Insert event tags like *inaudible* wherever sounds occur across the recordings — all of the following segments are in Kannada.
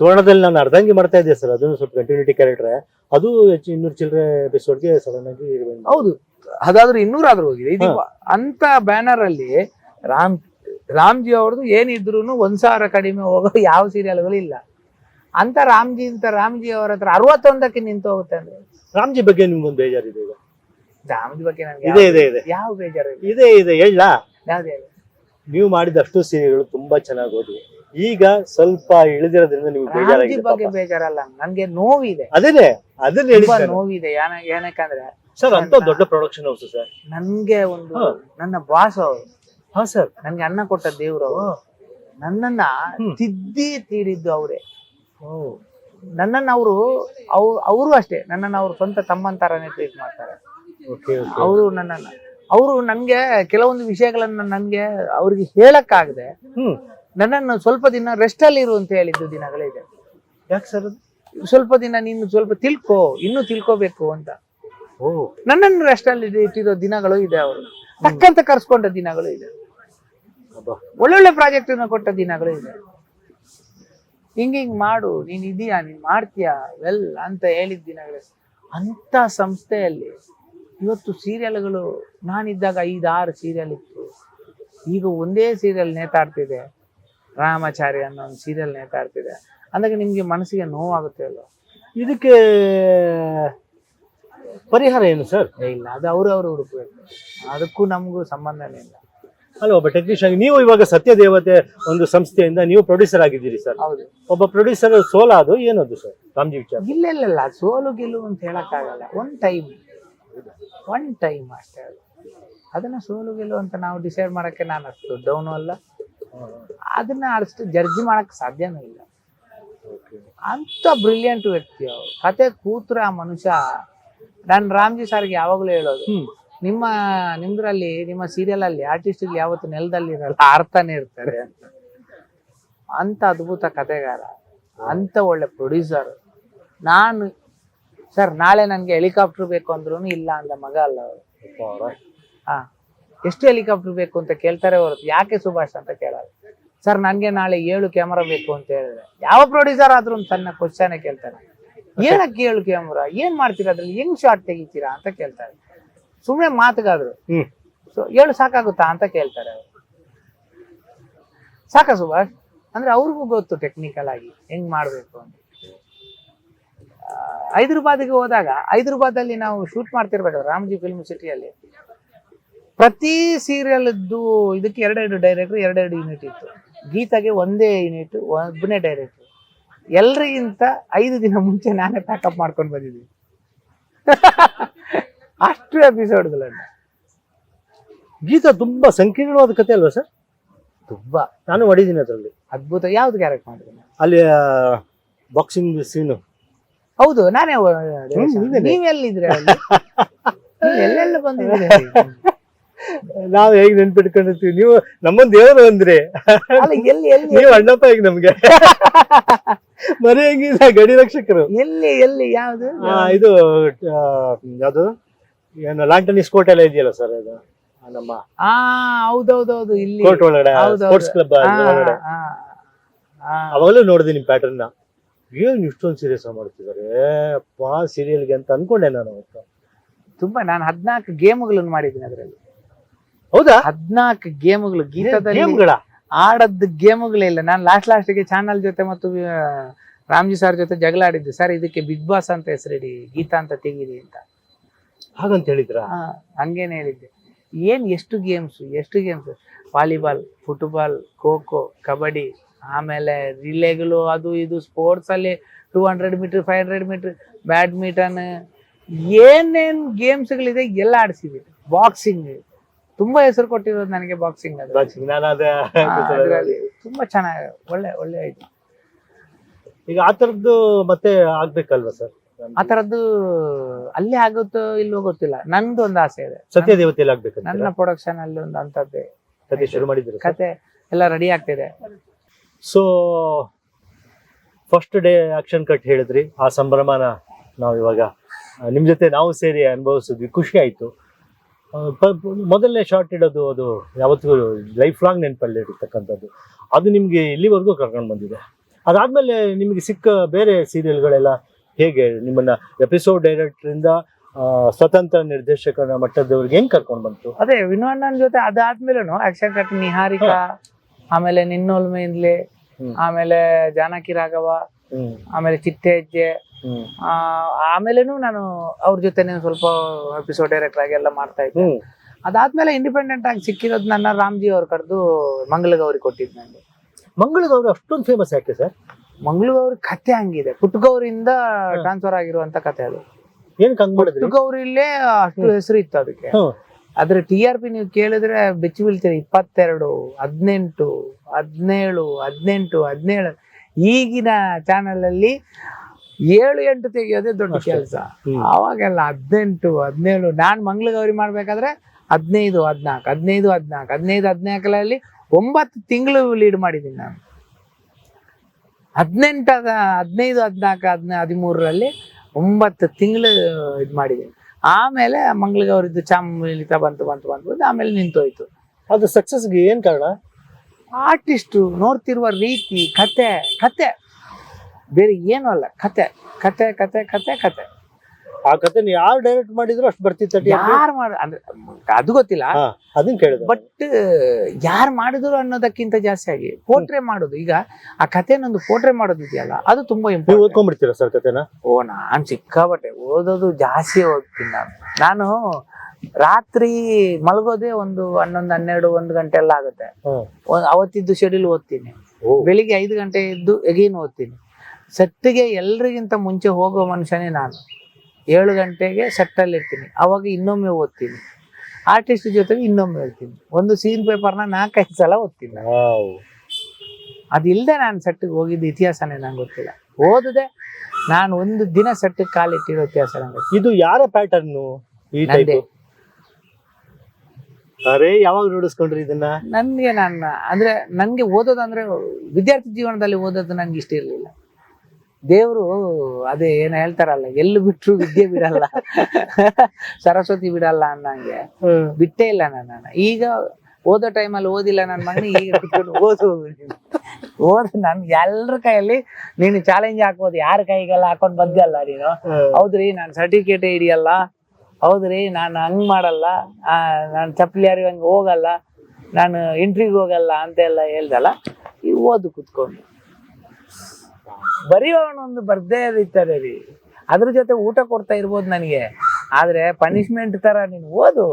ಸುವರ್ಣದಲ್ಲಿ ನಾನು ಅರ್ಧಂಗಿ ಮಾಡ್ತಾ ಇದ್ದೆ ಸರ್. ಅದನ್ನು ಸ್ವಲ್ಪ ಕಂಟಿನ್ಯೂಟಿ ಕ್ಯಾರೆಕ್ಟರ್ ಅದು ಹೆಚ್ಚು ಇನ್ನೂರು ಚಿಲ್ಲರೆ ಎಪಿಸೋಡ್ಗೆ ಸಡನ್ ಆಗಿ ಹೌದು. ಅದಾದ್ರೂ ಇನ್ನೂರಾದ್ರೂ ಹೋಗಿದೆ. ಇದು ಅಂತ ಬ್ಯಾನರ್ ಅಲ್ಲಿ ರಾಮ್ ರಾಮ್ಜಿ ಅವ್ರದ್ದು ಏನಿದ್ರು ಒಂದ್ ಸಾವಿರ ಕಡಿಮೆ ಹೋಗೋ ಯಾವ ಸೀರಿಯಲ್ಗಳು ಇಲ್ಲ. ಅಂತ ರಾಮ್ಜಿ ಅಂತ ರಾಮ್ಜಿ ಅವ್ರ ಹತ್ರ ಅರವತ್ತೊಂದಕ್ಕೆ ನಿಂತು ಹೋಗುತ್ತೆ ಅಂದ್ರೆ. ರಾಮ್ಜಿ ಬಗ್ಗೆ ನಿಮ್ಗೊಂದು ಬೇಜಾರಿದೆ ಈಗ. ರಾಮ್ಜಿ ಬಗ್ಗೆ ನನಗೆ ಇದೆ ಇದೆ ಇದೆ. ಯಾವ ಬೇಜಾರು ಇದೆ ಇದೆ. ಹೇಳ ಯಾವ್ದು ನೀವು ಮಾಡಿದಷ್ಟು ಸೀರಿಯಲ್ಗಳು ತುಂಬಾ ಚೆನ್ನಾಗಿ ಹೋದ್ವಿ ಈಗ ಸ್ವಲ್ಪ ಇಳಿದಿರೋದ್ರಿಂದ ನಿಮ್ಗೆ ರಾಮ್ಜಿ ಬೇಜಾರಾಗಿದೆ ಬಗ್ಗೆ. ಬೇಜಾರಲ್ಲ ನನ್ಗೆ ನೋವಿದೆ. ಅದೇ ಅದನ್ನ ಹೇಳಿ ತುಂಬಾ ನೋವಿದೆ ಯಾನ- ಏನಕ್ಕಂದ್ರೆ ಸರ್ ಅಂತ ದೊಡ್ಡ ಪ್ರೊಡಕ್ಷನ್ ಹೌಸ್ ಸರ್. ನನ್ಗೆ ಒಂದು ಹಾ. ನನ್ನ ಬಾಸ್ ಅವರು ಹಾ ಸರ್. ನನ್ಗೆ ಅನ್ನ ಕೊಟ್ಟ ದೇವ್ರು ಅವ್ರು. ನನ್ನನ್ನ ತಿದ್ದಿ ತೀಡಿದ್ದು ಅವರೇ. ನನ್ನನ್ನ ಅವರು ಅವರು ಅಷ್ಟೇ ನನ್ನನ್ನ ಅವ್ರ ಸ್ವಂತ ತಮ್ಮನ್ ತರಾನೇ ಟ್ರೀಟ್ ಮಾಡ್ತಾರೆ. ಓಕೆ. ಅವರು ನನ್ನನ್ನ ಅವರು ನನ್ಗೆ ಕೆಲವೊಂದು ವಿಷಯಗಳನ್ನ ನನ್ಗೆ ಅವ್ರಿಗೆ ಹೇಳಕ್ಕಾಗದೆ ಹ್ಮ್. ನನ್ನನ್ನು ಸ್ವಲ್ಪ ದಿನ ರೆಸ್ಟ್ ಅಲ್ಲಿ ಇರು ಅಂತ ಹೇಳಿದ್ದು ದಿನಗಳಿದೆ ಯಾಕೆ ಸರ್ ಅದು? ಸ್ವಲ್ಪ ದಿನ ನೀನು ಸ್ವಲ್ಪ ತಿಳ್ಕೊ ಇನ್ನೂ ತಿಳ್ಕೊಬೇಕು ಅಂತ. ಓ. ನನ್ನನ್ನು ರೆಸ್ಟ್ ಅಲ್ಲಿ ಇಟ್ಟಿರೋ ದಿನಗಳು ಇದೆ ಅವರು. ತಕ್ಕಂತ ಕರ್ಸ್ಕೊಂಡ ದಿನಗಳು ಇದೆ. ಅಬ್ಬಾ. ಒಳ್ಳೊಳ್ಳೆ ಪ್ರಾಜೆಕ್ಟ್ ಕೊಟ್ಟ ದಿನಗಳು ಇದೆ. ಹಿಂಗ್ ಹಿಂಗ್ ಮಾಡು ನೀನ್ ಇದೀಯಾ ನೀನ್ ಮಾಡ್ತೀಯಾ ವೆಲ್ ಅಂತ ಹೇಳಿದ ದಿನಗಳು. ಅಂತ ಸಂಸ್ಥೆಯಲ್ಲಿ ಇವತ್ತು ಸೀರಿಯಲ್ಗಳು ನಾನಿದ್ದಾಗ ಐದಾರು ಸೀರಿಯಲ್ ಇತ್ತು. ಈಗ ಒಂದೇ ಸೀರಿಯಲ್ ನೇತಾಡ್ತಿದೆ. ರಾಮಾಚಾರಿ ಅನ್ನೋ ಒಂದು ಸೀರಿಯಲ್ ನೇತಾಡ್ತಿದೆ ಅಂದಾಗ ನಿಮಗೆ ಮನಸ್ಸಿಗೆ ನೋವಾಗುತ್ತೆ ಅಲ್ವ? ಇದಕ್ಕೆ ಪರಿಹಾರ ಏನು ಸರ್? ಇಲ್ಲ ಅದು ಅವರು ಅವರು ಹುಡುಕಬೇಕು. ಅದಕ್ಕೂ ನಮಗೂ ಸಂಬಂಧನೇ ಇಲ್ಲ. ಅಲ್ಲ ಒಬ್ಬ ಟೆಕ್ನಿಷಿಯನ್ ನೀವು ಇವಾಗ ಸತ್ಯ ದೇವತೆ ಒಂದು ಸಂಸ್ಥೆಯಿಂದ ನೀವು ಪ್ರೊಡ್ಯೂಸರ್ ಆಗಿದ್ದೀರಿ ಸರ್. ಹೌದು. ಒಬ್ಬ ಪ್ರೊಡ್ಯೂಸರ್ ಸೋಲ ಅದು ಏನದು ಸರ್? ರಾಮ್ಜಿ ವಿಚಾರ. ಇಲ್ಲ ಇಲ್ಲ ಇಲ್ಲ ಸೋಲು ಗೆಲುವು ಅಂತ ಹೇಳೋಕ್ಕಾಗಲ್ಲ. ಒನ್ ಟೈಮ್ ಒನ್ ಟೈಮ್ ಅಷ್ಟೇ ಅದು. ಅದನ್ನ ಸೋಲು ಗೆಲುವು ಅಂತ ನಾವು ಡಿಸೈಡ್ ಮಾಡಕ್ಕೆ ನಾನು ಅಷ್ಟು ಡೌನು ಅಲ್ಲ. ಅದನ್ನ ಅಷ್ಟು ಜರ್ಜಿ ಮಾಡಕ್ ಸಾಧ್ಯನೂ ಇಲ್ಲ. ಅಂತ ಬ್ರಿಲಿಯಂಟ್ ವ್ಯಕ್ತಿ ಅವರು. ಕತೆ ಕೂತ್ರ ಆ ಮನುಷ್ಯ ನಾನು ರಾಮ್ಜಿ ಸರ್ಗೆ ಯಾವಾಗಲೂ ಹೇಳೋದು ನಿಮ್ಮ ನಿಮ್ದ್ರಲ್ಲಿ ನಿಮ್ಮ ಸೀರಿಯಲ್ ಅಲ್ಲಿ ಆರ್ಟಿಸ್ಟ್ ಯಾವತ್ತು ನೆಲದಲ್ಲಿ ಇರಲ್ಲ ಆಡ್ತಾನೆ ಇರ್ತಾರೆ ಅಂತ. ಅಂತ ಅದ್ಭುತ ಕತೆಗಾರ ಅಂತ ಒಳ್ಳೆ ಪ್ರೊಡ್ಯೂಸರ್ ನಾನು ಸರ್ ನಾಳೆ ನನ್ಗೆ ಹೆಲಿಕಾಪ್ಟರ್ ಬೇಕು ಅಂದ್ರೂ ಇಲ್ಲ ಅಂದ ಮಗ ಅಲ್ಲ ಅವರು? ಹಾ. ಎಷ್ಟು ಹೆಲಿಕಾಪ್ಟರ್ ಬೇಕು ಅಂತ ಕೇಳ್ತಾರೆ ಹೊರತು ಯಾಕೆ ಸುಭಾಷ್ ಅಂತ ಕೇಳಲ್ಲ. ಸರ್ ನನಗೆ ನಾಳೆ ಏಳು ಕ್ಯಾಮರಾ ಬೇಕು ಅಂತ ಹೇಳಿದ್ರೆ ಯಾವ ಪ್ರೊಡ್ಯೂಸರ್ ಆದ್ರೂ ಒಂದು ಸಣ್ಣ ಕ್ವಶನ್ ಕೇಳ್ತಾರೆ. ಏನಕ್ಕೆ ಏಳು ಕ್ಯಾಮರಾ ಏನ್ ಮಾಡ್ತೀರಾ ಅದ್ರಲ್ಲಿ? ಹೆಂಗ್ ಶಾರ್ಟ್ ತೆಗಿತೀರಾ ಅಂತ ಕೇಳ್ತಾರೆ. ಸುಮ್ಮನೆ ಮಾತುಗಾದ್ರು. ಸೊ ಏಳು ಸಾಕಾಗುತ್ತಾ? ಅಂತ ಕೇಳ್ತಾರೆ ಅವರು. ಸಾಕ ಸುಭಾಷ್? ಅಂದ್ರೆ ಅವ್ರಿಗೂ ಗೊತ್ತು ಟೆಕ್ನಿಕಲ್ ಆಗಿ ಹೆಂಗ್ ಮಾಡ್ಬೇಕು ಅಂತ. ಹೈದರಾಬಾದ್ಗೆ ಹೋದಾಗ ಹೈದರಾಬಾದಲ್ಲಿ ನಾವು ಶೂಟ್ ಮಾಡ್ತಿರ್ಬೇಕಾದ್ರೆ ರಾಮಜಿ ಫಿಲ್ಮ್ ಸಿಟಿಯಲ್ಲಿ ಪ್ರತಿ ಸೀರಿಯಲ್ದು ಇದಕ್ಕೆ ಎರಡೆರಡು ಡೈರೆಕ್ಟರ್ ಎರಡೆರಡು ಯೂನಿಟ್ ಇತ್ತು. ಗೀತಾಗೆ ಒಂದೇ ಯೂನಿಟ್ ಒಬ್ಬನೇ ಡೈರೆಕ್ಟರ್ ಎಲ್ರಿಗಿಂತ ಐದು ದಿನ ಮುಂಚೆ ನಾನೇ ಪ್ಯಾಕಪ್ ಮಾಡ್ಕೊಂಡು ಬಂದಿದ್ದೀನಿ. *laughs* ಅಷ್ಟು ಎಪಿಸೋಡ್ಗಳನ್ನು ಗೀತಾ ತುಂಬಾ ಸಂಕೀರ್ಣವಾದ ಕತೆ ಅಲ್ವಾ ಸರ್? ತುಂಬಾ. ನಾನು ಹೊಡಿದ್ದೀನಿ ಅದರಲ್ಲಿ. ಅದ್ಭುತ. ಯಾವ್ದು ಕ್ಯಾರೆಕ್ಟ್ ಮಾಡಿದ್ದೀನಿ ಅಲ್ಲಿ ಬಾಕ್ಸಿಂಗ್ ಸೀನು ಹೌದು ನಾನೇ ನೀವೆಲ್ಲಿದ್ರೆ ಎಲ್ಲೆಲ್ಲ ಬಂದಿದ್ದೀರಿ ನಾವ್ ಹೇಗ್ ನೆನ್ಪಿಟ್ಕೊಂಡಿರ್ತೀವಿ? ನೀವು ನಮ್ಮೊಂದ್ ದೇವರು ಅಂದ್ರೆ. ಅಲ್ಲ ಎಲ್ಲಿ ಎಲ್ಲಿ ನೀವು ಅಣ್ಣಪ್ಪ ಈಗ ನಮ್ಗೆ? ಮರೆಯಂಗಿಲ್ಲ ಗಡಿ ರಕ್ಷಕರು. ಎಲ್ಲಿ ಎಲ್ಲಿ ಯಾವ್ದು? ಆ, ಇದು ಆ, ಯಾವ್ದು? ಏನು ಲಾಂಟನಿ ಕೋರ್ಟ್ ಎಲ್ಲ ಇದೆಯಲ್ಲ ಸರ್ ಅದು? ಆ, ನಮ್ಮ ಆ ಹೌದೌದೌದು ಇಲ್ಲಿ. ಕೋರ್ಟ್ ಒಳಗಡೆ ಹೌದೌದು. ಸ್ಪೋರ್ಟ್ಸ್ ಕ್ಲಬ್ ಒಳಗಡೆ. ಹಾ, ಹಾ. ಅವಾಗಲೂ ನೋಡಿದೆ ನಿಮ್ ಪ್ಯಾಟರ್ನ್ ಏನ್ ಇಷ್ಟೊಂದು ಸೀರಿಯಸ್ ಮಾಡ್ತಿದ್ದಾರೆ ಅಪ್ಪ ಸೀರಿಯಲ್ಗೆ ಅಂತ ಅನ್ಕೊಂಡೆ ನಾನು ಅವತ್ತು. ತುಂಬಾ ನಾನು ಹದ್ನಾಲ್ಕು ಗೇಮ್ಗಳನ್ನು ಮಾಡಿದ್ದೀನಿ ಅದ್ರಲ್ಲಿ. ಹೌದಾ? ಹದ್ನಾಲ್ಕು ಗೇಮ್ಗಳು ಗೀತಾದಲ್ಲಿ ಗೇಮ್ಗಳ? ಆಡದ್ ಗೇಮ್ಗಳೇ ಇಲ್ಲ. ನಾನು ಲಾಸ್ಟ್ ಲಾಸ್ಟ್ಗೆ ಚಾನಲ್ ಜೊತೆ ಮತ್ತು ರಾಮ್ಜಿ ಸರ್ ಜೊತೆ ಜಗಳ ಆಡಿದ್ದೆ. ಸರ್ ಇದಕ್ಕೆ ಬಿಗ್ ಬಾಸ್ ಅಂತ ಹೆಸರಿಡಿ ಗೀತಾ ಅಂತ ತೆಗೀರಿ ಅಂತ. ಹಾಗಂತ ಹೇಳಿದ್ರ? ಹಂಗೇನೆ ಹೇಳಿದ್ದೆ. ಏನ್ ಎಷ್ಟು ಗೇಮ್ಸ್ ಎಷ್ಟು games volleyball football kho kho kabaddi ಆಮೇಲೆ ರಿಲೇಗಳು ಅದು ಇದು ಸ್ಪೋರ್ಟ್ಸ್ ಅಲ್ಲಿ two hundred metre five hundred metre badminton ಏನೇನ್ ಗೇಮ್ಸ್ಗಳಿದೆ ಎಲ್ಲ ಆಡಿಸಿದ್ವಿ ಬಾಕ್ಸಿಂಗ್ ತುಂಬಾ ಹೆಸರು ಕೊಟ್ಟಿರೋದು ನನಗೆ ಬಾಕ್ಸಿಂಗ್ ಅದ್ರಲ್ಲಿ ತುಂಬಾ ಚೆನ್ನಾಗಿ ಒಳ್ಳೆ ಒಳ್ಳೆ ಆಯ್ತು ಈಗ ಆ ಥರದ್ದು ಮತ್ತೆ ಆಗ್ಬೇಕಲ್ವಾ ಸರ್? ಆ ಥರದ್ದು ಅಲ್ಲೇ ಆಗುತ್ತೋ ಇಲ್ವೋ ಗೊತ್ತಿಲ್ಲ. ನಂದು ಒಂದು ಆಸೆ ಇದೆ. ಸತ್ಯ ದೇವತೆಯಲ್ಲಿ ಆಗ್ಬೇಕು ನನ್ನ ಪ್ರೊಡಕ್ಷನ್ ಅಲ್ಲಿ ಒಂದು ಅಂತದ್ದೇ ಕತೆ ಶುರು ಮಾಡಿದ್ರು ಕತೆ ಎಲ್ಲ ರೆಡಿ ಆಗ್ತಿದೆ. So first day action cut ಹೇಳಿದ್ರಿ. ಆ ಸಂಭ್ರಮನ ನಾವು ಇವಾಗ ನಿಮ್ ಜೊತೆ ನಾವು ಸೇರಿ ಅನುಭವಿಸಿದ್ವಿ. ಖುಷಿ ಆಯ್ತು. ಮೊದಲನೇ ಶಾರ್ಟ್ ಇಡೋದು ಅದು ಯಾವತ್ತಿಗೂ ಲೈಫ್ ಲಾಂಗ್ ನೆನಪಲ್ಲಿ ಇರ್ತಕ್ಕಂಥದ್ದು. ಅದು ನಿಮಗೆ ಇಲ್ಲಿವರೆಗೂ ಕರ್ಕೊಂಡು ಬಂದಿದೆ. ಅದಾದಮೇಲೆ ನಿಮಗೆ ಸಿಕ್ಕ ಬೇರೆ ಸೀರಿಯಲ್ಗಳೆಲ್ಲ ಹೇಗೆ? ನಿಮ್ಮನ್ನು ಎಪಿಸೋಡ್ ಡೈರೆಕ್ಟ್ರಿಂದ ಸ್ವತಂತ್ರ ನಿರ್ದೇಶಕನ ಮಟ್ಟದವ್ರಿಗೆ ಹೆಂಗ್ ಕರ್ಕೊಂಡು ಬಂತು? ಅದೇ ವಿನೋಣ್ಣನ ಜೊತೆ ಅದಾದ್ಮೇಲೂ ಆಕ್ಷನ್ ಕಟ್ ನಿಹಾರಿಕಾ ಆಮೇಲೆ ನಿನ್ನೊಲ್ಮೆಯಿಂದಲೇ ಆಮೇಲೆ ಜಾನಕಿ ರಾಘವ ಆಮೇಲೆ ಚಿಟ್ಟೆ ಹೆಜ್ಜೆ ಆಮೇಲೆನೂ ನಾನು ಅವ್ರ ಜೊತೆನೆ ಸ್ವಲ್ಪ ಎಪಿಸೋಡ್ ಡೈರೆಕ್ಟರ್ ಆಗಿ ಎಲ್ಲ ಮಾಡ್ತಾ ಇದ್ದೆ. ಅದಾದ್ಮೇಲೆ ಇಂಡಿಪೆಂಡೆಂಟ್ ಆಗಿ ಸಿಕ್ಕಿರೋದು ನನ್ನ ರಾಮ್ಜಿ ಅವ್ರು ಕರೆದು ಮಂಗಳಗೌರಿ ಕೊಟ್ಟಿದ್ದು ನನಗೆ ಮಂಗಳಗೌರಿ ಅಷ್ಟೊಂದು ಫೇಮಸ್ ಯಾಕೆ ಸರ್? ಮಂಗಳಗೌರಿ ಕತೆ ಹಂಗಿದೆ. ಪುಟ್ಟಗೌರಿಂದ ಟ್ರಾನ್ಸ್ಫರ್ ಆಗಿರುವಂತ ಕತೆ ಅದು. ಪುಟ್ಟಗೌರಿಲೇ ಅಷ್ಟು ಹೆಸರು ಇತ್ತು ಅದಕ್ಕೆ. ಆದ್ರೆ ಟಿ ಆರ್ ಪಿ ನೀವು ಕೇಳಿದ್ರೆ ಬೆಚ್ಚಿ ಬೀಳ್ತೀರಿ ಇಪ್ಪತ್ತೆರಡು ಹದಿನೆಂಟು ಹದಿನೇಳು ಹದಿನೆಂಟು ಹದಿನೇಳು. ಈಗಿನ ಚಾನಲ್ ಅಲ್ಲಿ ಏಳು ಎಂಟು ತೆಗಿಯೋದೇ ದೊಡ್ಡ. ಕೆಲಸ. ಅವಾಗೆಲ್ಲ ಹದಿನೆಂಟು ಹದಿನೇಳು ನಾನ್ ಮಂಗಳಗೌರಿ ಮಾಡ್ಬೇಕಾದ್ರೆ ಹದಿನೈದು ಹದಿನಾಲ್ಕು ಹದಿನೈದು ಹದಿನಾಲ್ಕು ಹದಿನೈದು ಹದಿನಾಲ್ಕರಲ್ಲಿ ಒಂಬತ್ತು ತಿಂಗಳು ಲೀಡ್ ಮಾಡಿದ್ದೀನಿ ನಾನು. ಅದ ಹದಿನೈದು ಹದಿನಾಲ್ಕು ಹದಿನ ಹದಿಮೂರರಲ್ಲಿ ಒಂಬತ್ತು ತಿಂಗಳು ಇದು ಮಾಡಿದ್ದೀನಿ. ಆಮೇಲೆ ಮಂಗಳಗೌರಿದ್ದು ಚಾಮಲಿತ ಬಂತು ಬಂತು ಬಂತು ಬಂತು ಆಮೇಲೆ ನಿಂತೋಯ್ತು. ಅದು ಸಕ್ಸಸ್ಗೆ ಏನು ಕಾರಣ? ಆರ್ಟಿಸ್ಟು ನೋಡ್ತಿರುವ ರೀತಿ ಕತೆ ಕತೆ. ಬೇರೆ ಏನೂ ಅಲ್ಲ ಕತೆ. ಕತೆ ಕತೆ ಕತೆ ಕತೆ. ಆ ಕತೆ ಯಾರು ಡೈರೆಕ್ಟ್ ಮಾಡಿದ್ರು ಅಷ್ಟು ಬರ್ತಿತ್ತು ಯಾರು ಮಾಡ ಅಂದ್ರೆ ಅದು ಗೊತ್ತಿಲ್ಲ. ಅದನ್ನ ಕೇಳಿದ್ರು ಬಟ್ ಯಾರು ಮಾಡಿದ್ರು ಅನ್ನೋದಕ್ಕಿಂತ ಜಾಸ್ತಿ ಆಗಿ ಪೋಟ್ರೆ ಮಾಡೋದು. ಈಗ ಆ ಕಥೆನೊಂದು ಪೋಟ್ರೆ ಮಾಡೋದು ಇದೆಯಲ್ಲ ಅದು ತುಂಬಾ ಇಂಪಾರ್ಟೆಂಟ್ ಓದ್ಕೊಂಡ್ಬಿಡ್ತೀರಾ ಸರ್ ಕತೆನ? ಓ ನಾನ್ ಸಿಕ್ಕಾಬಟ್ಟೆ ಓದೋದು ಜಾಸ್ತಿ ಓದ್ತೀನಿ ನಾನು. ನಾನು ರಾತ್ರಿ ಮಲಗೋದೇ ಒಂದು ಹನ್ನೊಂದು ಹನ್ನೆರಡು ಒಂದು ಗಂಟೆ ಎಲ್ಲ ಆಗುತ್ತೆ. ಅವತ್ತಿದ್ದು ಶೆಡ್ಯೂಲ್ ಓದ್ತೀನಿ. ಬೆಳಿಗ್ಗೆ ಐದು ಗಂಟೆ ಇದ್ದು ಎಗೇನ್ ಓದ್ತೀನಿ. ಸೆಟ್ಗೆ ಎಲ್ರಿಗಿಂತ ಮುಂಚೆ ಹೋಗೋ ಮನುಷ್ಯನೇ ನಾನು. ಏಳು ಗಂಟೆಗೆ ಸೆಟ್ಟಲ್ಲಿ ಇರ್ತೀನಿ. ಅವಾಗ ಇನ್ನೊಮ್ಮೆ ಓದ್ತೀನಿ. ಆರ್ಟಿಸ್ಟ್ ಜೊತೆಗೆ ಇನ್ನೊಮ್ಮೆ ಹೇಳ್ತೀನಿ ಒಂದು ಸೀನ್ ಪೇಪರ್ನ ನಾಲ್ಕೈದು ಸಲ ಓದ್ತೀನಿ. ಅದಿಲ್ಲದೆ ನಾನು ಸೆಟ್ಟಿಗೆ ಹೋಗಿದ್ದ ಇತಿಹಾಸನೇ ನಂಗೆ ಗೊತ್ತಿಲ್ಲ. ಓದದೆ ನಾನು ಒಂದು ದಿನ ಸೆಟ್ ಕಾಲಿಟ್ಟಿರೋ ಇತಿಹಾಸ ನಂಗೆ ಇದು ಯಾರ ಪ್ಯಾಟರ್ನ್. ಅರೆ ಯಾವಾಗ ರೂಢಿಸ್ಕೊಂಡ್ರಿ ಇದನ್ನ? ನನ್ಗೆ ನನ್ನ ಅಂದ್ರೆ ನನಗೆ ಓದೋದಂದ್ರೆ ವಿದ್ಯಾರ್ಥಿ ಜೀವನದಲ್ಲಿ ಓದೋದು ನಂಗೆ ಇಷ್ಟ ಇರ್ಲಿಲ್ಲ. ದೇವರು ಅದೇ ಏನ ಹೇಳ್ತಾರಲ್ಲ ಎಲ್ಲಿ ಬಿಟ್ರು ವಿದ್ಯೆ ಬಿಡಲ್ಲ ಸರಸ್ವತಿ ಬಿಡಲ್ಲ ಅನ್ನಂಗೆ. ಬಿಟ್ಟೇ ಇಲ್ಲ ನಾನು ಈಗ ಓದೋ ಟೈಮಲ್ಲಿ ಓದಿಲ್ಲ ನನ್ನ ಮಗನಿಗೆ ಈಗ ಕುತ್ಕೊಂಡು ಓದು ಓದು ನನ್ ಎಲ್ರ ಕೈಯಲ್ಲಿ ನೀನು ಚಾಲೆಂಜ್ ಹಾಕ್ಬೋದು. ಯಾರ ಕೈಗೆಲ್ಲ ಹಾಕೊಂಡ್ ಬಂದ್ಯಲ್ಲ ನೀನು? ಹೌದ್ರಿ ನಾನು ಸರ್ಟಿಫಿಕೇಟ್ ಹಿಡಿಯಲ್ಲ. ಹೌದ್ರಿ ನಾನು ಹಂಗ್ ಮಾಡಲ್ಲ. ನಾನು ಚಪ್ಪಲಿ ಯಾರಿಗೂ ಹಂಗೆ ಹೋಗಲ್ಲ. ನಾನು ಇಂಟ್ರಿಗೆ ಹೋಗಲ್ಲ ಅಂತೆಲ್ಲ ಹೇಳ್ದಲ್ಲ ಈ ಓದು ಕುತ್ಕೊಂಡು. ಬರೆಯೋಣೊಂದು ಬರ್ದೇ ಇರ್ತಾರೆ ರೀ. ಅದ್ರ ಜೊತೆ ಊಟ ಕೊಡ್ತಾ ಇರ್ಬೋದು ನನಗೆ. ಆದ್ರೆ ಪನಿಷ್ಮೆಂಟ್ ತರ ನೀನು ಓದು.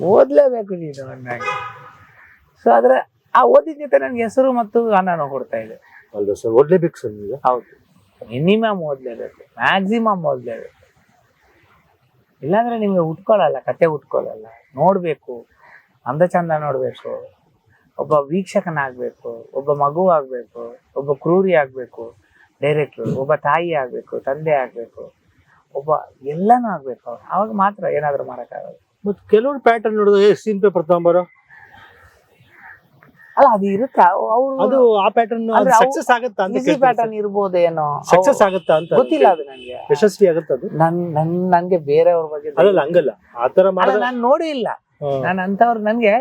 ಓದ್ಲೇಬೇಕು ನೀನು ಅನ್ನಂಗೆ ಸೊ ಆದ್ರೆ ಆ ಓದಿದ ಜೊತೆ ನನ್ಗೆ ಹೆಸರು ಮತ್ತು ಅನ್ನನ ಕೊಡ್ತಾ ಇದೆ. ಅಲ್ವಾ ಸರ್ ಓದ್ಲೇಬೇಕು ಸರ್ ನೀವು? ಹೌದು. ಮಿನಿಮಮ್ ಓದ್ಲೇಬೇಕು ಮ್ಯಾಕ್ಸಿಮಮ್ ಓದ್ಲೇಬೇಕು. ಇಲ್ಲಾಂದ್ರೆ ನಿಮ್ಗೆ ಉಟ್ಕೊಳ್ಳಲ್ಲ, ಕತೆ ಉಟ್ಕೊಳ್ಳಲ್ಲ. ನೋಡಬೇಕು ಅಂದ ಚಂದ ನೋಡಬೇಕು, ಒಬ್ಬ ವೀಕ್ಷಕನಾಗಬೇಕು, ಒಬ್ಬ ಮಗು ಆಗಬೇಕು, ಒಬ್ಬ ಕ್ರೂರಿ ಆಗಬೇಕು, ಡೈರೆಕ್ಟ್ರು, ಒಬ್ಬ ತಾಯಿ ಆಗಬೇಕು, ತಂದೆ ಆಗಬೇಕು, ಒಬ್ಬ ಎಲ್ಲನೂ ಆಗಬೇಕು. ಅವಾಗ ಮಾತ್ರ ಏನಾದರೂ ಮಾಡೋಕ್ಕಾಗಲ್ಲ. ಮತ್ತು ಕೆಲವೊಂದು ಪ್ಯಾಟರ್ನ್ ನೋಡಿದ್ರೆ ಸೀನ್ ಪೇಪರ್ ತಗೊಂಬಾರೋ? ಅಲ್ಲ ಅದು ಇರುತ್ತೆ. ಅವರು ಅದು ಆ ಪ್ಯಾಟರ್ನ್ ಸಕ್ಸಸ್ ಆಗತ್ತಾ ಅಂತ ಈಸಿ ಪ್ಯಾಟರ್ನ್ ಇರ್ಬೋದೇನೋ? ಸಕ್ಸಸ್ ಆಗುತ್ತಾ ಅಂತ ಗೊತ್ತಿಲ್ಲ ಅದು ನನಗೆ ಯಶಸ್ವಿ ಆಗತ್ತ ಅದು? ನನ್ ನನ್ ನಂಗೆ ಬೇರೆಯವ್ರ ಬಗ್ಗೆ ಅಲ್ಲ ಹಂಗಲ್ಲ. ಆ ತರ ಮಾಡಿದ್ರೆ ನಾನು ನೋಡಿ ಇಲ್ಲ. ನಾನು ಅಂತವ್ರು ನನಗೆ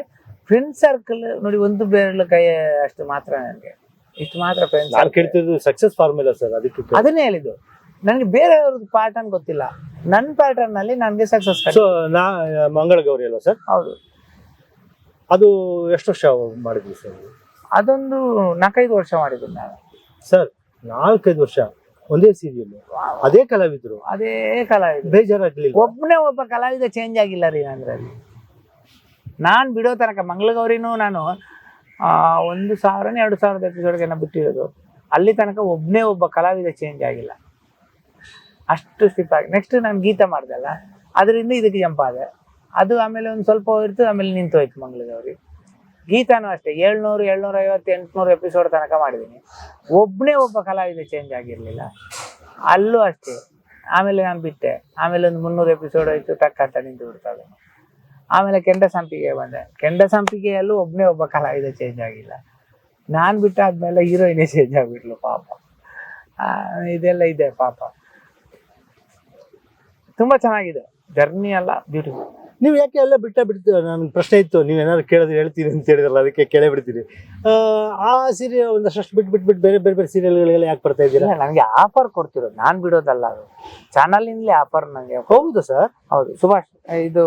ಫ್ರೆಂಡ್ ಸರ್ಕಲ್ ನೋಡಿ ಒಂದು ಬೆರಳು ಕೈ ಅಷ್ಟು ಮಾತ್ರ ನನಗೆ ಇಷ್ಟು ಮಾತ್ರ ಫ್ರೆಂಡ್ಸ್ ನಾನು ಕೇಳ್ತಿದ್ದು ಸಕ್ಸಸ್ ಫಾರ್ಮುಲಾ ಸರ್ ಅದಕ್ಕೆ. ಅದನ್ನೇ ಹೇಳಿದ್ದು. ನನಗೆ ಬೇರೆಯವ್ರದ್ದು ಪ್ಯಾಟರ್ನ್ ಗೊತ್ತಿಲ್ಲ. ನನ್ನ ಪ್ಯಾಟರ್ನ್ ಅಲ್ಲಿ ನನಗೆ ಸಕ್ಸಸ್ ಸೊ ನಾ ಮಂಗಳ ಗೌರಿ ಅಲ್ವಾ ಸರ್ ಹೌದು. ಅದು ಎಷ್ಟು ವರ್ಷ ಮಾಡಿದ್ವಿ ಸರ್? ಅದೊಂದು ನಾಲ್ಕೈದು ವರ್ಷ ಮಾಡಿದ್ದು ನಾನು ಸರ್ ನಾಲ್ಕೈದು ವರ್ಷ ಒಂದೇ ಸೀರಿಯಲ್ ಅದೇ ಕಲಾವಿದ್ರು? ಅದೇ ಕಲಾವಿದ ಬೇಜಾರಾಗ್ಲಿಲ್ಲ? ಒಬ್ಬನೇ ಒಬ್ಬ ಕಲಾವಿದ ಚೇಂಜ್ ಆಗಿಲ್ಲ ರೀ ನಂದ್ರಲ್ಲಿ ನಾನು ಬಿಡೋ ತನಕ ಮಂಗಳಗೌರಿನೂ ನಾನು ಒಂದು ಸಾವಿರನೇ ಎರಡು ಸಾವಿರದ ಎಪಿಸೋಡ್ಗೆ ನಾ ಬಿಟ್ಟಿರೋದು. ಅಲ್ಲಿ ತನಕ ಒಬ್ಬನೇ ಒಬ್ಬ ಕಲಾವಿದ ಚೇಂಜ್ ಆಗಿಲ್ಲ. ಅಷ್ಟು ಸ್ಟಿಪ್ ಆಗಿ ನೆಕ್ಸ್ಟ್ ನಾನು ಗೀತ ಮಾಡ್ದಲ್ಲ ಅದರಿಂದ ಇದಕ್ಕೆ ಜಂಪ್ ಆದೆ. ಅದು ಆಮೇಲೆ ಒಂದು ಸ್ವಲ್ಪ ಇರ್ತದೆ, ಆಮೇಲೆ ನಿಂತು ಹೋಯ್ತು ಮಂಗಳದವ್ರಿ ಗೀತಾನು ಅಷ್ಟೇ, ಏಳ್ನೂರು, ಏಳ್ನೂರ ಐವತ್ತು, ಎಂಟುನೂರು ಎಪಿಸೋಡ್ ತನಕ ಮಾಡಿದ್ದೀನಿ ಒಬ್ಬನೇ ಒಬ್ಬ ಕಲಾವಿದ ಚೇಂಜ್ ಆಗಿರಲಿಲ್ಲ. ಅಲ್ಲೂ ಅಷ್ಟೇ, ಆಮೇಲೆ ನಾನು ಬಿಟ್ಟೆ. ಆಮೇಲೆ ಒಂದು ಮುನ್ನೂರು ಎಪಿಸೋಡ್ ಆಯಿತು ಟಕ್ ಅಂತ ನಿಂತು ಬಿಡ್ತದೆ ಆಮೇಲೆ ಕೆಂಡ ಸಂಪಿಗೆ ಬಂದೆ. ಕೆಂಡ ಸಂಪಿಗೆಯಲ್ಲೂ ಒಬ್ಬನೇ ಒಬ್ಬ ಕಲಾವಿದ ಚೇಂಜ್ ಆಗಿಲ್ಲ. ನಾನು ಬಿಟ್ಟಾದ್ಮೇಲೆ ಹೀರೋಯಿನೇ ಚೇಂಜ್ ಆಗಿಬಿಟ್ಲು ಪಾಪ. ಇದೆಲ್ಲ ಇದೆ ಪಾಪ. ತುಂಬ ಚೆನ್ನಾಗಿದೆ. ಜರ್ನಿ ಅಲ್ಲ ಬ್ಯೂಟಿಫುಲ್ ನೀವು ಯಾಕೆ ಎಲ್ಲ ಬಿಟ್ಟ ಬಿಡ್ತೀರ? ನನಗೆ ಪ್ರಶ್ನೆ ಇತ್ತು. ನೀವು ಏನಾದ್ರು ಕೇಳಿದ್ರೆ ಹೇಳ್ತೀನಿ ಅಂತ ಹೇಳಿದ್ರಲ್ಲ ಅದಕ್ಕೆ ಕೇಳೇ ಬಿಡ್ತೀನಿ ಆ, ಸೀರಿಯಲ್ ಒಂದಷ್ಟು ಬಿಟ್ಟು ಬಿಟ್ಟು ಬಿಟ್ಟು ಬೇರೆ ಬೇರೆ ಬೇರೆ ಸೀರಿಯಲ್ಗಳಿಗೆಲ್ಲ ಯಾಕೆ ಬರ್ತಾ ಇದ್ದೀರಾ? ನನಗೆ ಆಫರ್ ಕೊಡ್ತಿರೋದು. ನಾನು ಬಿಡೋದಲ್ಲ ಅದು. ಚಾನಲಿಂದಲೇ ಆಫರ್ ನನಗೆ ಹೌದು ಸರ್. ಹೌದು. ಸುಭಾಷ್ ಇದು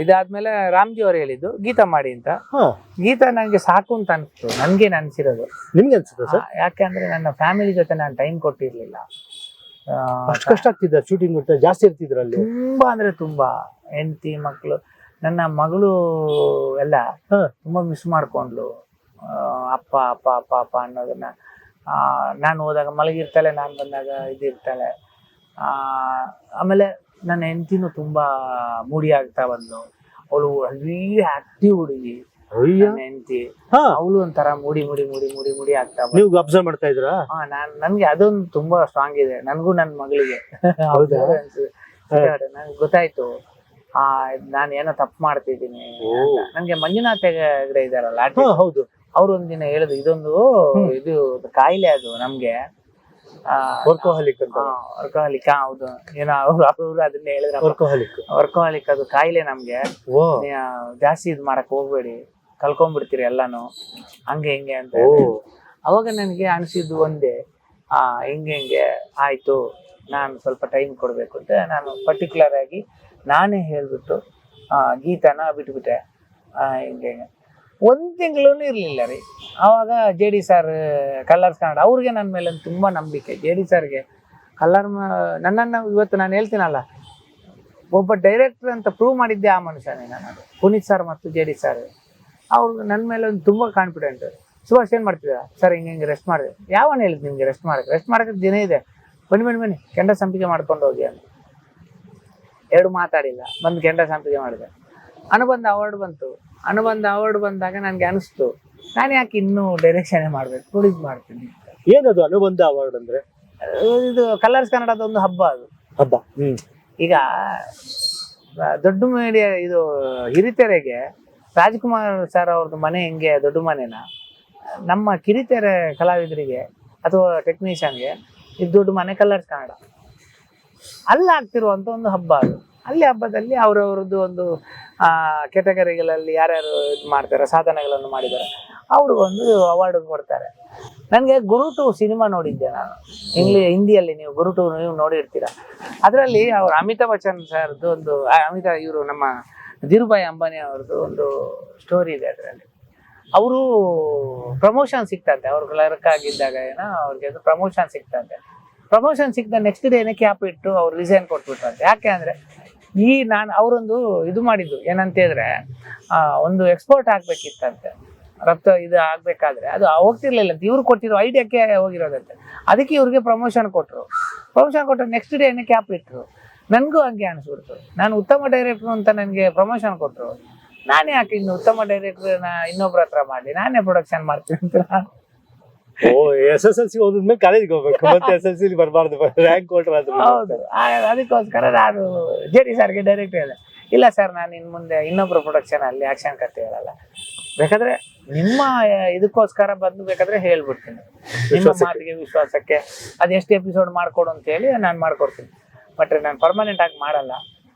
ಇದಾದ್ಮೇಲೆ ರಾಮ್ಜಿ ಅವ್ರು ಹೇಳಿದ್ದು ಗೀತಾ ಮಾಡಿ ಅಂತ. ಗೀತಾ ನನಗೆ ಸಾಕು ಅಂತ ಅನ್ಸ್ತು. ನನ್ಗೆ ಅನ್ಸಿರೋದು ನಿಮ್ಗೆ ಅನ್ಸುತ್ತೆ ಸರ್? ಯಾಕೆಂದ್ರೆ ನನ್ನ ಫ್ಯಾಮಿಲಿ ಜೊತೆ ನಾನು ಟೈಮ್ ಕೊಟ್ಟಿರ್ಲಿಲ್ಲ. ಅಷ್ಟು ಕಷ್ಟ ಆಗ್ತಿದ್ದ ಶೂಟಿಂಗ್ ಜಾಸ್ತಿ ಇರ್ತಿದ್ರು ಅಲ್ಲಿ. ತುಂಬಾ ಅಂದ್ರೆ ತುಂಬಾ. ಹೆಂಡತಿ ಮಕ್ಕಳು ನನ್ನ ಮಗಳು ಎಲ್ಲ. ತುಂಬಾ ಮಿಸ್ ಮಾಡ್ಕೊಂಡ್ಲು ಅಪ್ಪ ಅಪ್ಪ ಅಪ್ಪ ಅಪ್ಪ ಅನ್ನೋದನ್ನ. ಆ, ನಾನು ಹೋದಾಗ ಮಲಗಿರ್ತಾಳೆ ನಾನು ಬಂದಾಗ ಇದಿರ್ತಾಳೆ. ಆ, ಆಮೇಲೆ ನನ್ನ ಹೆಂಡತಿನೂ ತುಂಬಾ ಮೂಡಿ ಆಗ್ತಾ ಬಂದ್ಲು ಅವಳು ಹಳ್ಳಿ ಆಕ್ಟಿವ್ ಹುಡುಗಿ. ನನ್ನ ಹೆಂಡತಿ ಹಾ. ಅವಳು ಒಂಥರ ಮೂಡಿ ಮೂಡಿ ಮೂಡಿ ಮೂಡಿ ಮೂಡಿ ಆಗ್ತಾ ನೀವು ಅಬ್ಸರ್ವ್ ಮಾಡ್ತಾ ಇದ್ರ ಹಾ ನಾನ್ ನನ್ಗೆ ಅದೊಂದು ತುಂಬಾ ಸ್ಟ್ರಾಂಗ್ ಇದೆ. ನನ್ಗೂ ನನ್ನ ಮಗಳಿಗೆ. *laughs* ಹೌದಾ? ನನ್ಗೆ ಗೊತ್ತಾಯ್ತು. ಆ ನಾನು ಏನೋ ತಪ್ಪು ಮಾಡ್ತಿದ್ದೀನಿ ಓ. ನನ್ಗೆ ಮಂಜುನಾಥ್ ಹೆಗಡೆ ಇದಾರಲ್ಲ ಹಾ ಹೌದು. ಅವ್ರು ಒಂದಿನ ಹೇಳಿದ್ರು ಇದೊಂದು ಇದು ಕಾಯಿಲೆ ಅದು ನಮ್ಗೆ. ವರ್ಕೋಹಲಿಕ್ ಅಂತ. ವರ್ಕೋಹಾಲಿಕ್ ಹೌದು. ಏನೋ ಅವ್ರು ಅವ್ರು ಅದನ್ನ ಹೇಳಿದ್ರು ವರ್ಕೋಹಲಿಕ್. ವರ್ಕೋಹಾಲಿಕ್ ಅದು ಕಾಯಿಲೆ ನಮ್ಗೆ. ಓ. ನೀವ್ ಜಾಸ್ತಿ ಇದ್ ಮಾಡಕ್ ಹೋಗ್ಬೇಡಿ. ಕಲ್ಕೊಂಡ್ಬಿಡ್ತೀರಿ ಎಲ್ಲಾನು. ಹಂಗೆ ಹಿಂಗೆ ಅಂತ ಅವಾಗ ನನಗೆ ಅನಿಸಿದ್ದು ಒಂದೇ ಆ ಹಿಂಗೆ ಹಿಂಗೆ ಆಯ್ತು ನಾನು ಸ್ವಲ್ಪ ಟೈಮ್ ಕೊಡಬೇಕು ಅಂತ ನಾನು ಪರ್ಟಿಕ್ಯುಲರ್ ಆಗಿ ನಾನೇ ಹೇಳ್ಬಿಟ್ಟು ಆ, ಗೀತಾನ ಬಿಟ್ಬಿಟ್ಟೆ. ಆ, ಹಿಂಗೆ ಹಿಂಗೆ. ಒಂದು ತಿಂಗಳೂ ಇರಲಿಲ್ಲ ರೀ. ಆವಾಗ J D sir Colors Kannada ಅವ್ರಿಗೆ ನನ್ನ ಮೇಲೆ ತುಂಬ ನಂಬಿಕೆ. ಜೆ ಡಿ ಸರ್ಗೆ ಕಲರ್ ನನ್ನನ್ನು ಇವತ್ತು ನಾನು ಹೇಳ್ತೀನಲ್ಲ ಒಬ್ಬ ಡೈರೆಕ್ಟರ್ ಅಂತ ಪ್ರೂವ್ ಮಾಡಿದ್ದೆ ಆ ಮನುಷ್ಯನೇ ನಾನು ಪುನೀತ್ ಸರ್ ಮತ್ತು ಜೆ ಡಿ ಸರ್ ಅವ್ರು ನನ್ನ ಮೇಲೆ ಒಂದು ತುಂಬ ಕಾನ್ಫಿಡೆಂಟ್ ಸುಭಾಷ್ ಏನು ಮಾಡ್ತಿದ್ದ ಸರ್ ಹಿಂಗೆ ಹಿಂಗೆ ರೆಸ್ಟ್ ಮಾಡಿದೆ. ಯಾವನ ಹೇಳಿದ್ ನಿಮಗೆ ರೆಸ್ಟ್ ಮಾಡಕ್ಕೆ? ರೆಸ್ಟ್ ಮಾಡಕ್ಕೆ ದಿನ ಇದೆ. ಬನ್ನಿ ಬನ್ನಿ ಬನ್ನಿ. ಕೆಂಡ ಸಂಪಿಗೆ ಮಾಡ್ಕೊಂಡು ಹೋಗಿ ಅಂತ. ಎರಡು ಮಾತಾಡಿಲ್ಲ. ಬಂದು ಕೆಂಡ ಸಂಪಿಗೆ ಮಾಡಿದೆ. ಅನುಬಂಧ ಅವಾರ್ಡ್ ಬಂತು. ಅನುಬಂಧ ಅವಾರ್ಡ್ ಬಂದಾಗ ನನಗೆ ಅನಿಸ್ತು ನಾನು ಯಾಕೆ ಇನ್ನೂ ಡೈರೆಕ್ಷನೇ ಮಾಡಬೇಕು? ಪ್ರೊಡ್ಯೂಸ್ ಮಾಡ್ತೀನಿ ಏನದು ಅನುಬಂಧ ಅವಾರ್ಡ್ ಅಂದರೆ? ಇದು ಕಲರ್ಸ್ ಕನ್ನಡದ ಒಂದು ಹಬ್ಬ ಅದು. ಹಬ್ಬ. ಈಗ ದೊಡ್ಡ ಮೀಡಿಯಾ ಇದು ಹಿರಿತೆರೆಗೆ ರಾಜ್ಕುಮಾರ್ ಸರ್ ಅವ್ರದ್ದು ಮನೆ ಹೆಂಗೆ? ದೊಡ್ಡ ಮನೆನಾ? ನಮ್ಮ ಕಿರಿತೆರೆ ಕಲಾವಿದರಿಗೆ ಅಥವಾ ಟೆಕ್ನಿಷಿಯನ್ಗೆ ಇದು ದೊಡ್ಡ ಮನೆ ಕಲರ್ಸ್ ಕನ್ನಡ. ಅಲ್ಲಿ ಆಗ್ತಿರುವಂಥ ಒಂದು ಹಬ್ಬ ಅದು. ಅಲ್ಲಿ ಹಬ್ಬದಲ್ಲಿ ಅವರವ್ರದ್ದು ಒಂದು ಕೆಟಗರಿಗಳಲ್ಲಿ ಯಾರ್ಯಾರು ಇದು ಮಾಡ್ತಾರೆ, ಸಾಧನೆಗಳನ್ನು ಮಾಡಿದ್ದಾರೆ. ಅವ್ರಿಗೊಂದು ಅವಾರ್ಡ್ ಕೊಡ್ತಾರೆ. ನನಗೆ ಗುರುಟು ಸಿನಿಮಾ ನೋಡಿದ್ದೆ ನಾನು. ಇಂಗ್ಲಿ, ಹಿಂದಿಯಲ್ಲಿ ನೀವು ಗುರುಟು ನೀವು ನೋಡಿರ್ತೀರ. ಅದರಲ್ಲಿ ಅವ್ರು ಅಮಿತಾಬ್ ಬಚ್ಚನ್ ಸರ್ದು ಒಂದು ಅಮಿತಾ ಇವರು ನಮ್ಮ ಧೀರುಭಾಯಿ ಅಂಬಾನಿ ಅವ್ರದ್ದು ಒಂದು ಸ್ಟೋರಿ ಇದೆ ಅದರಲ್ಲಿ. ಅವರು ಪ್ರಮೋಷನ್ ಸಿಕ್ತಂತೆ ಅವ್ರ ಕ್ಲರ್ಕ್ ಆಗಿದ್ದಾಗ ಏನೋ ಅವ್ರಿಗೆ ಅದು ಪ್ರಮೋಷನ್ ಸಿಕ್ತಂತೆ ಪ್ರಮೋಷನ್ ಸಿಕ್ತ ನೆಕ್ಸ್ಟ್ ಡೇನೆ ಕ್ಯಾಪ್ ಇಟ್ಟು ಅವ್ರು ರಿಸೈನ್ ಕೊಟ್ಬಿಟ್ರಂತೆ. ಯಾಕೆ ಅಂದರೆ ಈ ನಾನು ಅವರೊಂದು ಇದು ಮಾಡಿದ್ದು ಏನಂತ ಹೇಳಿದ್ರೆ ಒಂದು ಎಕ್ಸ್ಪೋರ್ಟ್ ಆಗಬೇಕಿತ್ತಂತೆ. ರಫ್ತು ಇದು ಆಗಬೇಕಾದ್ರೆ ಅದು ಹೋಗ್ತಿರ್ಲಿಲ್ಲ ಅಂತ ಇವ್ರು ಕೊಟ್ಟಿರೋ ಐಡಿಯಾಕ್ಕೆ ಹೋಗಿರೋದಂತೆ. ಅದಕ್ಕೆ ಇವ್ರಿಗೆ ಪ್ರಮೋಷನ್ ಕೊಟ್ಟರು ಪ್ರಮೋಷನ್ ಕೊಟ್ಟರು ನೆಕ್ಸ್ಟ್ ಡೇನೆ ಕ್ಯಾಪ್ ಇಟ್ಟರು ನನಗೂ ಹಂಗೆ ಅನಿಸ್ಬಿಡ್ತು. ನಾನು ಉತ್ತಮ ಡೈರೆಕ್ಟ್ರು ಅಂತ ನನಗೆ ಪ್ರಮೋಷನ್ ಕೊಟ್ಟರು ನಾನೇ ಯಾಕೆ ಇನ್ನು ಉತ್ತಮ ಡೈರೆಕ್ಟ್ರ್ ಇನ್ನೊಬ್ರ ಹತ್ರ ಮಾಡಿ ನಾನೇ ಪ್ರೊಡಕ್ಷನ್ ಮಾಡ್ತೀನಿ ಅಂತ. ಓ ಎಸ್ ಎಸ್ ಎಲ್ ಸಿ ಓದಿದ್ಮೇಲೆ ಕಾಲೇಜ್ಗೆ ಹೋಗ್ಬೇಕು. ಮತ್ತೆ ಎಸ್ ಎಲ್ ಸಿ ಬರಬಾರ್ದು. ರ್ಯಾಂಕ್ ಕೊಟ್ರ ಹೌದು. ಅದಕ್ಕೋಸ್ಕರ ನಾನು ಜೆ ಡಿ ಸರ್ಗೆ ಡೈರೆಕ್ಟ್ ಹೇಳಿದೆ ಇಲ್ಲ ಸರ್ ನಾನು ಇನ್ನು ಮುಂದೆ ಇನ್ನೊಬ್ರು ಪ್ರೊಡಕ್ಷನ್ ಅಲ್ಲಿ ಆಕ್ಷನ್ ಕತೆ ಹೇಳಲ್ಲ. ಬೇಕಾದ್ರೆ ನಿಮ್ಮ ಇದಕ್ಕೋಸ್ಕರ ಬಂದು ಬೇಕಾದ್ರೆ ಹೇಳ್ಬಿಡ್ತೀನಿ. ನಿಮ್ಮ. ಮಾತಿಗೆ ವಿಶ್ವಾಸಕ್ಕೆ. ಅದೆಷ್ಟು ಎಪಿಸೋಡ್ ಮಾಡ್ಕೊಡು ಅಂತ ಹೇಳಿ ನಾನು ಮಾಡ್ಕೊಡ್ತೀನಿ. ಬಟ್ ನಾನು ಪರ್ಮನೆಂಟ್ ಆಗಿ ಮಾಡಲ್ಲ.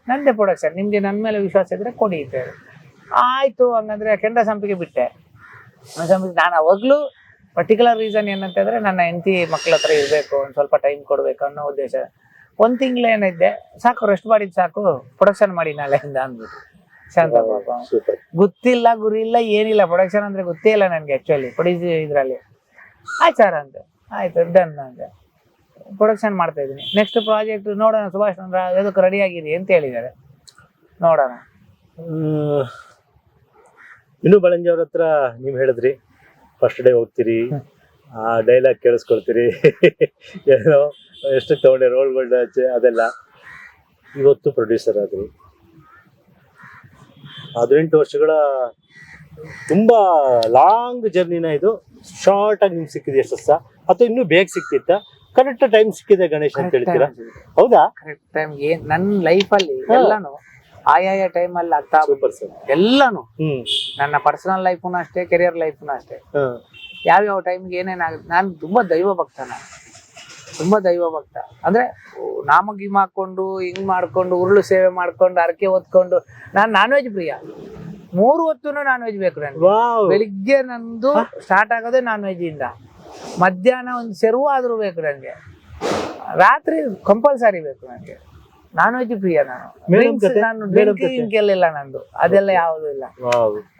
ನಂದೇ ಪ್ರೊಡಕ್ಷನ್ ನಿಮಗೆ ನನ್ನ ಮೇಲೆ ವಿಶ್ವಾಸ ಇದ್ರೆ ಕೊಡಿ ಅಂತ ಆಯಿತು ಹಂಗಂದ್ರೆ ಕೆಂಡ ಸಂಪಿಗೆ ಬಿಟ್ಟೆ. ಸಂಪಿಗೆ ನಾನು ಅವಾಗಲೂ ಪರ್ಟಿಕ್ಯುಲರ್ ರೀಸನ್ ಏನಂತ ಹೇಳಿದ್ರೆ ನನ್ನ ಹೆಂಡತಿ ಮಕ್ಳ ಹತ್ರ ಇರಬೇಕು ಒಂದು ಸ್ವಲ್ಪ ಟೈಮ್ ಕೊಡಬೇಕು ಅನ್ನೋ ಉದ್ದೇಶ. ಒಂದು ತಿಂಗಳು ಏನಿದ್ದೆ ಸಾಕು ರೆಸ್ಟ್ ಮಾಡಿದ್ದು ಸಾಕು ಪ್ರೊಡಕ್ಷನ್ ಮಾಡಿ ನಾಳೆಯಿಂದ ಅಂದ್ಬಿಟ್ಟು. ಶಾಂತ ಪಾಪ. ಗೊತ್ತಿಲ್ಲ ಗುರಿ ಇಲ್ಲ ಏನಿಲ್ಲ. ಪ್ರೊಡಕ್ಷನ್ ಅಂದರೆ ಗೊತ್ತೇ ಇಲ್ಲ ನನಗೆ ಆ್ಯಕ್ಚುಲಿ ಪ್ರೊಡ್ಯೂಸ್ ಇದರಲ್ಲಿ. ಆಯ್ತು ಸರ್ ಅಂತ ಆಯಿತು ಡನ್ ಅಂತೆ ಪ್ರೊಡಕ್ಷನ್ ಮಾಡ್ತಾ ಇದ್ದೀನಿ. ನೆಕ್ಸ್ಟ್ ಪ್ರಾಜೆಕ್ಟ್ ನೋಡೋಣ ಸುಭಾಷ್ ಚಂದ್ರ ಅದಕ್ಕೆ ರೆಡಿ ಆಗಿರಿ ಅಂತ ಹೇಳಿದ್ದಾರೆ. ನೋಡೋಣ. ಇನ್ನು ಬಳಂಜಿ ಅವ್ರ ಹತ್ರ ನೀವು ಹೇಳಿದ್ರಿ ಫಸ್ಟ್ ಡೇ ಹೋಗ್ತೀರಿ, ಆ ಡೈಲಾಗ್ ಕೇಳಿಸ್ಕೊಳ್ತೀರಿ. *laughs* ಏನೋ ಎಷ್ಟು ತಗೊಂಡೆ ರೋಲ್ಗಳು ಅದೆಲ್ಲ. ಇವತ್ತು ಪ್ರೊಡ್ಯೂಸರ್ ಆದರು. ಹದಿನೆಂಟು ವರ್ಷಗಳ ತುಂಬಾ ಲಾಂಗ್ ಜರ್ನಿನ ಇದು. ಶಾರ್ಟ್ ಆಗಿ ನಿಮ್ಗೆ ಸಿಕ್ಕಿದೆ ಯಶಸ್ಸ ಅಥವಾ ಇನ್ನೂ ಬೇಗ ಸಿಕ್ತಿತ್ತ? ಕರೆಕ್ಟ್ ಟೈಮ್ ಸಿಕ್ಕಿದೆ ಗಣೇಶ್ ಅಂತ ಹೇಳ್ತೀರಾ ಹೌದಾ? ಕರೆಕ್ಟ್ ಟೈಮ್ ಏನ್ ನನ್ನ ಲೈಫ್ ಅಲ್ಲಿ ಎಲ್ಲಾನು ಆಯಾಯ ಟೈಮಲ್ಲಿ ಆಗ್ತಾ ಬಂತು. ಸೂಪರ್ ಸರ್ ಎಲ್ಲಾನು. ನನ್ನ ಪರ್ಸನಲ್ ಲೈಫ್ನು ಅಷ್ಟೇ ಕೆರಿಯರ್ ಲೈಫ್ನು ಅಷ್ಟೇ. ಯಾವ ಯಾವ್ಯಾವ ಟೈಮ್ಗೆ ಏನೇನಾಗುತ್ತೆ ನಾನು ತುಂಬಾ ದೈವ ಭಕ್ತ ನಾನು. ತುಂಬಾ ದೈವ ಭಕ್ತ. ಅಂದ್ರೆ ನಾಮ ಗಿಮ್ ಹಾಕೊಂಡು ಹಿಂಗ್ ಮಾಡ್ಕೊಂಡು ಉರುಳು ಸೇವೆ ಮಾಡ್ಕೊಂಡು ಅರಕೆ ಹೊತ್ಕೊಂಡು ನಾನು ನಾನ್ ವೆಜ್ ಪ್ರಿಯ. ಮೂರು ಹೊತ್ತು ನಾನ್ ವೆಜ್ ಬೇಕು ನನಗೆ. ಬೆಳಿಗ್ಗೆ ನಂದು ಸ್ಟಾರ್ಟ್ ಆಗೋದೇ ನಾನ್ ವೆಜ್ ಇಂದ. ಮಧ್ಯಾಹ್ನ ಒಂದು ಸೆರವು ಆದರೂ ಬೇಕು ನನಗೆ. ರಾತ್ರಿ ಕಂಪಲ್ಸರಿ ಬೇಕು ನನಗೆ. ನಾನ್? ವೆಜ್ ಪ್ರಿಯ ನಾನು? ನಾನು ಡ್ರಿಂಕಿಂಗ್ ಎಲ್ಲ ನಂದು. ಅದೆಲ್ಲ ಯಾವುದು ಇಲ್ಲ.